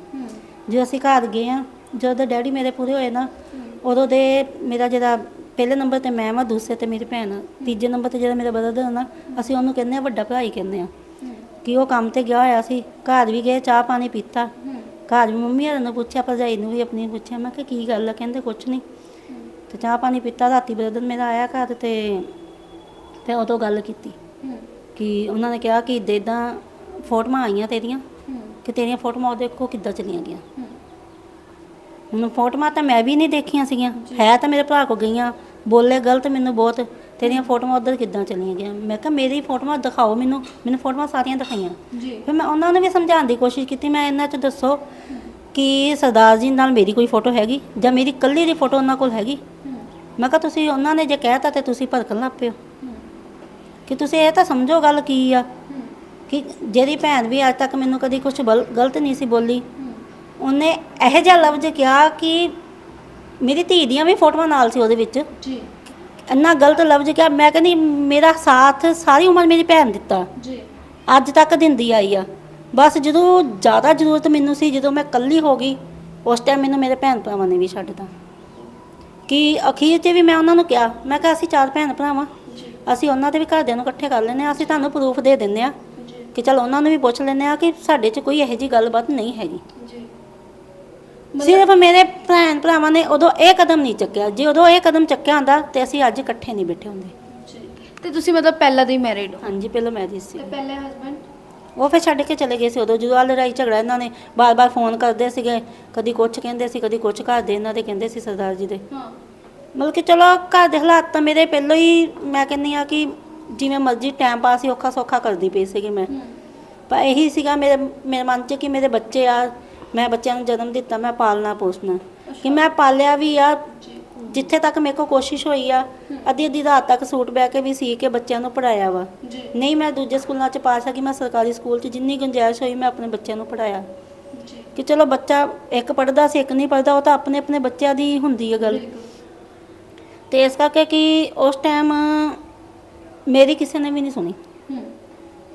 ਜਦੋਂ ਅਸੀਂ ਘਰ ਗਏ ਆ ਜਦੋਂ ਡੈਡੀ ਮੇਰੇ ਪੂਰੇ ਹੋਏ ਨਾ ਉਦੋਂ ਦੇ ਮੇਰਾ ਜਿਹੜਾ ਪਹਿਲੇ ਨੰਬਰ ਤੇ ਮੈਂ ਵਾਂ ਦੂਸਰੇ ਤੇ ਮੇਰੀ ਭੈਣ ਆ ਤੀਜੇ ਨੰਬਰ ਤੇ ਜਿਹੜਾ ਮੇਰਾ ਬਰਦਰ ਨਾ ਅਸੀਂ ਉਹਨੂੰ ਕਹਿੰਦੇ ਆ ਵੱਡਾ ਭਰਾ ਹੀ ਕਹਿੰਦੇ ਆ। ਕਿ ਉਹ ਕੰਮ ਤੇ ਗਿਆ ਹੋਇਆ ਸੀ ਘਰ ਵੀ ਗਏ ਚਾਹ ਪਾਣੀ ਪੀਤਾ। ਘਰ ਵੀ ਮੰਮੀ ਹਰਾਂ ਨੂੰ ਪੁੱਛਿਆ ਭਰਜਾਈ ਨੂੰ ਵੀ ਆਪਣੀ ਪੁੱਛਿਆ ਮੈਂ ਕਿ ਕੀ ਗੱਲ ਆ ਕਹਿੰਦੇ ਕੁਛ ਨਹੀਂ ਤੇ ਚਾਹ ਪਾਣੀ ਪੀਤਾ ਰਾਤੀ ਬਰਦਰ ਮੇਰਾ ਆਇਆ ਘਰ ਤੇ ਤੇ ਉਦੋਂ ਗੱਲ ਕੀਤੀ ਕਿ ਉਹਨਾਂ ਨੇ ਕਿਹਾ ਕਿ ਇੱਦਾਂ ਫੋਟੋਆਂ ਆਈਆਂ ਤੇਰੀਆਂ ਕਿ ਤੇਰੀਆਂ ਫੋਟੋਆਂ ਉਹ ਦੇਖੋ ਕਿੱਦਾਂ ਚਲੀਆਂ ਗਈਆਂ। ਹੁਣ ਫੋਟੋਆਂ ਤਾਂ ਮੈਂ ਵੀ ਨਹੀਂ ਦੇਖੀਆਂ ਸੀਗੀਆਂ। ਹੈ ਤਾਂ ਮੇਰੇ ਭਰਾ ਕੋ ਗਈਆਂ ਬੋਲੇ ਗਲਤ ਮੈਨੂੰ ਬਹੁਤ ਤੇਰੀਆਂ ਫੋਟੋਆਂ ਉਧਰ ਕਿੱਦਾਂ ਚਲੀਆਂ ਗਈਆਂ। ਮੈਂ ਕਿਹਾ ਮੇਰੀ ਫੋਟੋਆਂ ਦਿਖਾਓ ਮੈਨੂੰ ਮੈਨੂੰ ਫੋਟੋਆਂ ਸਾਰੀਆਂ ਦਿਖਾਈਆਂ। ਫਿਰ ਮੈਂ ਉਹਨਾਂ ਨੂੰ ਵੀ ਸਮਝਾਉਣ ਦੀ ਕੋਸ਼ਿਸ਼ ਕੀਤੀ ਮੈਂ ਇਹਨਾਂ 'ਚ ਦੱਸੋ ਕਿ ਸਰਦਾਰ ਜੀ ਨਾਲ ਮੇਰੀ ਕੋਈ ਫੋਟੋ ਹੈਗੀ ਜਾਂ ਮੇਰੀ ਇਕੱਲੀ ਦੀ ਫੋਟੋ ਉਹਨਾਂ ਕੋਲ ਹੈਗੀ? ਮੈਂ ਕਿਹਾ ਤੁਸੀਂ ਉਹਨਾਂ ਨੇ ਜੇ ਕਹਿਤਾ ਤੇ ਤੁਸੀਂ ਭੜਕਣ ਲੱਗ ਪਿਓ ਕਿ ਤੁਸੀਂ ਇਹ ਤਾਂ ਸਮਝੋ ਗੱਲ ਕੀ ਆ ਕਿ ਜਿਹੜੀ ਭੈਣ ਵੀ ਅੱਜ ਤੱਕ ਮੈਨੂੰ ਕਦੀ ਕੁਝ ਗਲਤ ਨਹੀਂ ਸੀ ਬੋਲੀ। ਉਹਨੇ ਇਹੋ ਜਿਹਾ ਲਫ਼ਜ਼ ਕਿਹਾ ਕਿ ਮੇਰੀ ਧੀ ਦੀਆਂ ਵੀ ਫੋਟੋਆਂ ਨਾਲ ਸੀ ਉਹਦੇ ਵਿੱਚ। ਜੀ। ਇੰਨਾ ਗਲਤ ਲਫ਼ਜ਼ ਕਿਹਾ ਮੈਂ ਕਹਿੰਦੀ ਮੇਰਾ ਸਾਥ ਸਾਰੀ ਉਮਰ ਮੇਰੀ ਭੈਣ ਦਿੱਤਾ। ਜੀ। ਅੱਜ ਤੱਕ ਦਿੰਦੀ ਆਈ ਆ। ਬਸ ਜਦੋਂ ਜ਼ਿਆਦਾ ਜ਼ਰੂਰਤ ਮੈਨੂੰ ਸੀ ਜਦੋਂ ਮੈਂ ਇਕੱਲੀ ਹੋ ਗਈ ਉਸ ਟਾਈਮ ਮੈਨੂੰ ਮੇਰੇ ਭੈਣ ਭਰਾਵਾਂ ਨੇ ਵੀ ਛੱਡਤਾ ਕਿ ਅਖੀਰ 'ਚ ਵੀ ਮੈਂ ਉਹਨਾਂ ਨੂੰ ਕਿਹਾ ਮੈਂ ਕਿਹਾ ਅਸੀਂ ਚਾਰ ਭੈਣ ਭਰਾਵਾਂ ਅਸੀਂ ਉਹਨਾਂ ਦੇ ਵੀ ਘਰਦਿਆਂ ਨੂੰ ਇਕੱਠੇ ਕਰ ਲੈਂਦੇ ਹਾਂ ਅਸੀਂ ਤੁਹਾਨੂੰ ਪ੍ਰੂਫ ਦੇ ਦਿੰਦੇ ਆ ਕਿ ਚਲ ਉਹਨਾਂ ਨੂੰ ਵੀ ਪੁੱਛ ਲੈਂਦੇ ਆ ਕਿ ਸਾਡੇ 'ਚ ਕੋਈ ਇਹੋ ਜੀ ਗੱਲਬਾਤ ਨਹੀਂ ਹੈਗੀ। ਜੀ। ਸਿਰਫ ਮੇਰੇ ਭੈਣ ਭਰਾਵਾਂ ਨੇ ਉਦੋਂ ਇਹ ਕਦਮ ਨਹੀਂ ਚੱਕਿਆ ਜੇ ਉਦੋਂ ਇਹ ਕਦਮ ਚੱਕਿਆ ਹੁੰਦਾ ਤੇ ਅਸੀਂ ਅੱਜ ਇਕੱਠੇ ਨਹੀਂ ਬੈਠੇ ਹੁੰਦੇ। ਤੇ ਤੁਸੀਂ ਮਤਲਬ ਪਹਿਲਾਂ ਤੋਂ ਹੀ ਮੈਰਿਡ ਹੋ? ਹਾਂਜੀ ਪਹਿਲਾਂ ਮੈਂ ਸੀ। ਤੇ ਪਹਿਲੇ ਹਸਬੰਡ ਉਹ ਫਿਰ ਛੱਡ ਕੇ ਚਲੇ ਗਏ ਸੀ ਉਦੋਂ ਜਦੋਂ ਆ ਲੜਾਈ ਝਗੜਾ ਇਹਨਾਂ ਨੇ ਬਾਰ-ਬਾਰ ਫੋਨ ਕਰਦੇ ਸੀਗੇ ਕਦੀ ਕੁਛ ਕਹਿੰਦੇ ਸੀ ਕਦੀ ਕੁਛ ਘਰ ਦੇ ਇਹਨਾਂ ਦੇ ਕਹਿੰਦੇ ਸੀ ਸਰਦਾਰ ਜੀ ਦੇ। ਹਾਂ। ਮਤਲਬ ਕਿ ਚਲੋ ਘਰ ਦੇ ਹਾਲਾਤ ਤਾਂ ਮੇਰੇ ਪਹਿਲਾਂ ਹੀ ਮੈਂ ਕਹਿੰਦੀ ਆ ਕਿ ਜਿਵੇਂ ਮਰਜ਼ੀ ਟਾਈਮ ਪਾਸ ਹੀ ਔਖਾ ਸੌਖਾ ਕਰਦੀ ਪਈ ਸੀਗੀ ਮੈਂ। ਪਰ ਇਹੀ ਸੀਗਾ ਮੇਰੇ ਮੇਰੇ ਮਨ 'ਚ ਕਿ ਮੇਰੇ ਬੱਚੇ ਆ ਮੈਂ ਬੱਚਿਆਂ ਨੂੰ ਜਨਮ ਦਿੱਤਾ ਮੈਂ ਪਾਲਣਾ ਪੋਸਣਾ। ਕਿ ਮੈਂ ਪਾਲਿਆ ਵੀ ਆ ਜਿੱਥੇ ਤੱਕ ਮੇਰੇ ਕੋਲ ਕੋਸ਼ਿਸ਼ ਹੋਈ ਆ ਅੱਧੀ ਅੱਧੀ ਰਾਤ ਤੱਕ ਸੂਟ ਬਹਿ ਕੇ ਵੀ ਸੀ ਕੇ ਬੱਚਿਆਂ ਨੂੰ ਪੜਾਇਆ ਵਾ। ਜੀ। ਨਹੀਂ ਮੈਂ ਦੂਜੇ ਸਕੂਲਾਂ 'ਚ ਪਾ ਸਕੀ ਮੈਂ ਸਰਕਾਰੀ ਸਕੂਲ 'ਚ ਜਿੰਨੀ ਗੁੰਜਾਇਸ਼ ਹੋਈ ਮੈਂ ਆਪਣੇ ਬੱਚਿਆਂ ਨੂੰ ਪੜਾਇਆ। ਜੀ। ਕਿ ਚਲੋ ਬੱਚਾ ਇੱਕ ਪੜਦਾ ਸੀ ਇੱਕ ਨਹੀਂ ਪੜਦਾ ਉਹ ਤਾਂ ਆਪਣੇ ਆਪਣੇ ਬੱਚਿਆਂ ਦੀ ਹੁੰਦੀ ਹੈ ਗੱਲ। ਤੇ ਇਸ ਕਰਕੇ ਕਿ ਉਸ ਟਾਈਮ ਮੇਰੀ ਕਿਸੇ ਨੇ ਵੀ ਨਹੀਂ ਸੁਣੀ।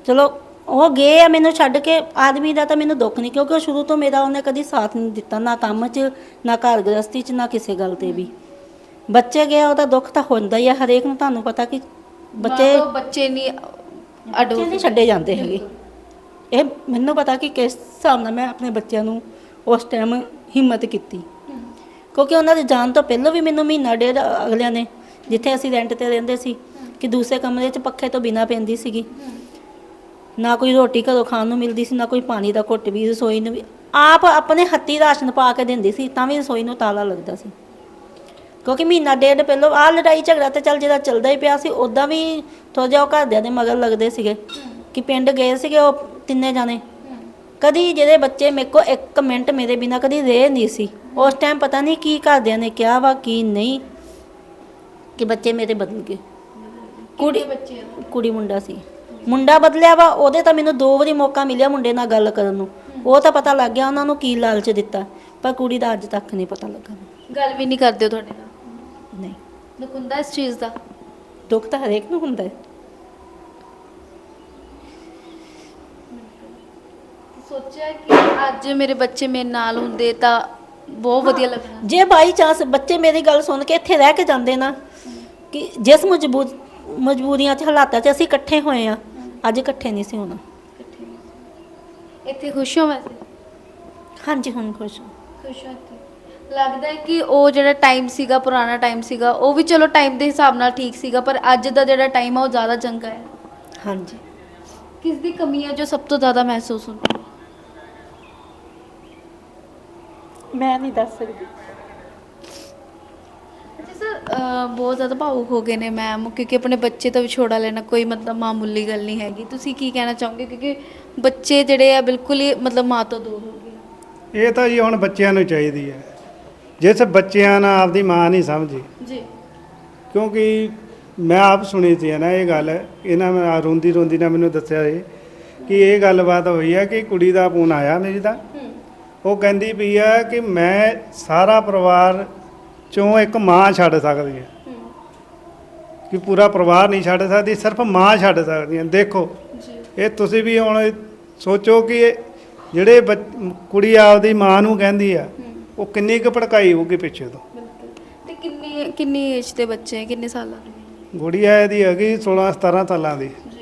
ਚਲੋ ਉਹ ਗਏ ਆ ਮੈਨੂੰ ਛੱਡ ਕੇ ਆਦਮੀ ਦਾ ਤਾਂ ਮੈਨੂੰ ਦੁੱਖ ਨਹੀਂ ਕਿਉਂਕਿ ਉਹ ਸ਼ੁਰੂ ਤੋਂ ਮੇਰਾ ਉਹਨੇ ਕਦੀ ਸਾਥ ਨਹੀਂ ਦਿੱਤਾ ਨਾ ਕੰਮ 'ਚ ਨਾ ਘਰ ਗ੍ਰਸਤੀ 'ਚ ਨਾ ਕਿਸੇ ਗੱਲ ਤੇ ਵੀ। ਬੱਚੇ ਗਏ ਉਹਦਾ ਦੁੱਖ ਤਾਂ ਹੁੰਦਾ ਹੀ ਆ ਹਰੇਕ ਨੂੰ ਤੁਹਾਨੂੰ ਪਤਾ ਕਿ ਬੱਚੇ ਬੱਚੇ ਨਹੀਂ ਅਡੋ ਬੱਚੇ ਨਹੀਂ ਛੱਡੇ ਜਾਂਦੇ ਹੈਗੇ। ਇਹ ਮੈਨੂੰ ਪਤਾ ਕਿ ਕਿਸ ਹਿਸਾਬ ਨਾਲ ਮੈਂ ਆਪਣੇ ਬੱਚਿਆਂ ਨੂੰ ਉਸ ਟਾਈਮ ਹਿੰਮਤ ਕੀਤੀ। ਕਿਉਂਕਿ ਉਹਨਾਂ ਦੇ ਜਾਣ ਤੋਂ ਪਹਿਲਾਂ ਵੀ ਮੈਨੂੰ ਮਹੀਨਾ ਡੇਢ ਅਗਲਿਆਂ ਨੇ ਜਿੱਥੇ ਅਸੀਂ ਰੈਂਟ ਤੇ ਰਹਿੰਦੇ ਸੀ ਕਿ ਦੂਸਰੇ ਕਮਰੇ 'ਚ ਪੱਖੇ ਤੋਂ ਬਿਨਾ ਪੈਂਦੀ ਸੀਗੀ। ਨਾ ਕੋਈ ਰੋਟੀ ਘਰੋਂ ਖਾਣ ਨੂੰ ਮਿਲਦੀ ਸੀ ਨਾ ਕੋਈ ਪਾਣੀ ਦਾ ਘੁੱਟ ਵੀ ਰਸੋਈ ਨੂੰ ਵੀ। ਆਪ ਆਪਣੇ ਹੱਥੀ ਰਾਸ਼ਨ ਪਾ ਕੇ ਦਿੰਦੀ ਸੀ ਤਾਂ ਵੀ ਰਸੋਈ ਨੂੰ ਤਾਲਾ ਲੱਗਦਾ ਸੀ। ਕਿਉਂਕਿ ਮਹੀਨਾ ਡੇਢ ਪਹਿਲਾਂ ਆਹ ਲੜਾਈ ਝਗੜਾ ਤੇ ਚੱਲ ਜਿਹੜਾ ਚੱਲਦਾ ਹੀ ਪਿਆ ਸੀ ਉਦਾਂ ਵੀ ਥੋੜਾ ਜਿਹਾ ਉਹ ਘਰਦਿਆਂ ਦੇ ਮਗਰ ਲੱਗਦੇ ਸੀਗੇ ਕਿ ਪਿੰਡ ਗਏ ਸੀਗੇ ਉਹ ਤਿੰਨੇ ਜਾਣੇ। ਕਦੀ ਜਿਹੜੇ ਬੱਚੇ ਮੇਰੇ ਕੋ ਇੱਕ ਮਿੰਟ ਮੇਰੇ ਬਿਨਾ ਕਦੀ ਰਹੇ ਨਹੀਂ ਸੀ। ਉਸ ਟਾਈਮ ਪਤਾ ਨਹੀਂ ਕੀ ਘਰਦਿਆਂ ਨੇ ਕਿਹਾ ਵਾ ਕੀ ਨਹੀਂ ਕਿ ਬੱਚੇ ਮੇਰੇ ਬਦਲ ਗਏ। ਕੁੜੀ ਬੱਚੇ ਕੁੜੀ ਮੁੰਡਾ ਸੀ। ਮੁੰਡਾ ਬਦਲਿਆ ਵਾ ਉਹਦੇ ਤਾਂ ਮੈਨੂੰ ਦੋ ਵਾਰੀ ਮੌਕਾ ਮਿਲਿਆ ਮੁੰਡੇ ਨਾਲ ਗੱਲ ਕਰਨ ਨੂੰ। ਉਹ ਤਾਂ ਪਤਾ ਲੱਗ ਗਿਆ ਉਹਨਾਂ ਨੂੰ ਕੀ ਲਾਲਚ ਦਿੱਤਾ ਪਰ ਕੁੜੀ ਦਾ ਅੱਜ ਤੱਕ ਨਹੀਂ ਪਤਾ ਲੱਗਾ। ਗੱਲ ਵੀ ਨਹੀਂ ਕਰਦੇ ਤੁਹਾਡੇ ਨਾਲ। ਨਹੀਂ। ਦੁੱਖ ਹੁੰਦਾ ਇਸ ਚੀਜ਼ ਦਾ? ਦੁੱਖ ਤਾਂ ਹਰੇਕ ਨੂੰ ਹੁੰਦਾ ਹੈ। ਸੋਚਿਆ ਕਿ ਅੱਜ ਮੇਰੇ ਬੱਚੇ ਮੇਰੇ ਨਾਲ ਹੁੰਦੇ ਤਾਂ ਬਹੁਤ ਵਧੀਆ ਲੱਗਣਾ ਜੇ ਬਾਈ ਚਾਂਸ ਬੱਚੇ ਮੇਰੀ ਗੱਲ ਸੁਣ ਕੇ ਇੱਥੇ ਰਹਿ ਕੇ ਜਾਂਦੇ ਨਾ ਕਿ ਜਿਸ ਮਜਬੂਰ ਮਜਬੂਰੀਆਂ 'ਚ ਹਾਲਾਤਾਂ 'ਚ ਅਸੀਂ ਇਕੱਠੇ ਹੋਏ ਆ ਅੱਜ ਇਕੱਠੇ ਨਹੀਂ ਸੀ ਹੋਣਾ। ਇੱਥੇ ਖੁਸ਼ ਹੋ ਵੈਸੇ? ਹਾਂਜੀ ਹੁਣ ਖੁਸ਼ ਹਾਂ। ਖੁਸ਼ ਹੋ ਇੱਥੇ? ਲੱਗਦਾ ਹੈ ਕਿ ਉਹ ਜਿਹੜਾ ਟਾਈਮ ਸੀਗਾ ਪੁਰਾਣਾ ਟਾਈਮ ਸੀਗਾ ਉਹ ਵੀ ਚਲੋ ਟਾਈਮ ਦੇ ਹਿਸਾਬ ਨਾਲ ਠੀਕ ਸੀਗਾ ਪਰ ਅੱਜ ਦਾ ਜਿਹੜਾ ਟਾਈਮ ਆ ਉਹ ਜ਼ਿਆਦਾ ਚੰਗਾ ਹੈ। ਹਾਂਜੀ। ਕਿਸ ਦੀ ਕਮੀ ਹੈ ਜੋ ਸਭ ਤੋਂ ਜ਼ਿਆਦਾ ਮਹਿਸੂਸ ਹੁੰਦੀ ਹੈ? ਮੈਂ ਨਹੀਂ ਦੱਸ ਸਕਦੀ। ਅੱਛਾ ਸਰ ਅਹ ਬਹੁਤ ਜ਼ਿਆਦਾ ਭਾਵੁਕ ਹੋ ਗਏ ਨੇ ਮੈਮ ਕਿਉਂਕਿ ਆਪਣੇ ਬੱਚੇ ਤੋਂ ਵਿਛੋੜਾ ਲੈਣਾ ਕੋਈ ਮਤਲਬ ਮਾਮੂਲੀ ਗੱਲ ਨਹੀਂ ਹੈਗੀ। ਤੁਸੀਂ ਕੀ ਕਹਿਣਾ ਚਾਹੋਗੇ? ਕਿਉਂਕਿ ਬੱਚੇ ਜਿਹੜੇ ਆ ਬਿਲਕੁਲ ਹੀ ਮਤਲਬ ਮਾਂ ਤੋਂ ਦੂਰ ਹੋ ਗਏ ਇਹ ਤਾਂ ਜੀ ਹੁਣ ਬੱਚਿਆਂ ਨੂੰ ਚਾਹੀਦੀ ਹੈ। ਜਿਸ ਬੱਚਿਆਂ ਨਾਲ ਆਪਦੀ ਮਾਂ ਨਹੀਂ ਸਮਝੀ। ਜੀ। ਕਿਉਂਕਿ ਮੈਂ ਆਪ ਸੁਣੀ ਸੀ ਨਾ ਇਹ ਗੱਲ ਇਹਨਾਂ ਮੈਂ ਰੋਂਦੀ ਰੋਂਦੀ ਨੇ ਮੈਨੂੰ ਦੱਸਿਆ ਸੀ ਕਿ ਇਹ ਗੱਲਬਾਤ ਹੋਈ ਹੈ ਕਿ ਕੁੜੀ ਦਾ ਫੋਨ ਆਇਆ ਮੇਰੀ ਦਾ। ਉਹ ਕਹਿੰਦੀ ਪਈ ਆ ਕਿ ਮੈਂ ਸਾਰਾ ਪਰਿਵਾਰ ਚੋਂ ਇੱਕ ਮਾਂ ਛੱਡ ਸਕਦੀ ਹੈ। ਕਿ ਪੂਰਾ ਪਰਿਵਾਰ ਨਹੀਂ ਛੱਡ ਸਕਦੀ ਸਿਰਫ ਮਾਂ ਛੱਡ ਸਕਦੀ ਹੈ ਦੇਖੋ ਇਹ ਤੁਸੀਂ ਵੀ ਹੁਣ ਇਹ ਸੋਚੋ ਕਿ ਇਹ ਜਿਹੜੇ ਕੁੜੀ ਆਪਦੀ ਮਾਂ ਨੂੰ ਕਹਿੰਦੀ ਆ ਉਹ ਕਿੰਨੀ ਕੁ ਭੜਕਾਈ ਹੋਊਗੀ ਪਿੱਛੇ ਤੋਂ? ਬਿਲਕੁਲ। ਤੇ ਕਿੰਨੀ ਕਿੰਨੀ ਏਜ ਦੇ ਬੱਚੇ ਕਿੰਨੇ ਸਾਲਾਂ ਦੇ? ਗੁੜੀਆ ਇਹਦੀ ਹੈਗੀ 16 17 ਸਾਲਾਂ ਦੀ।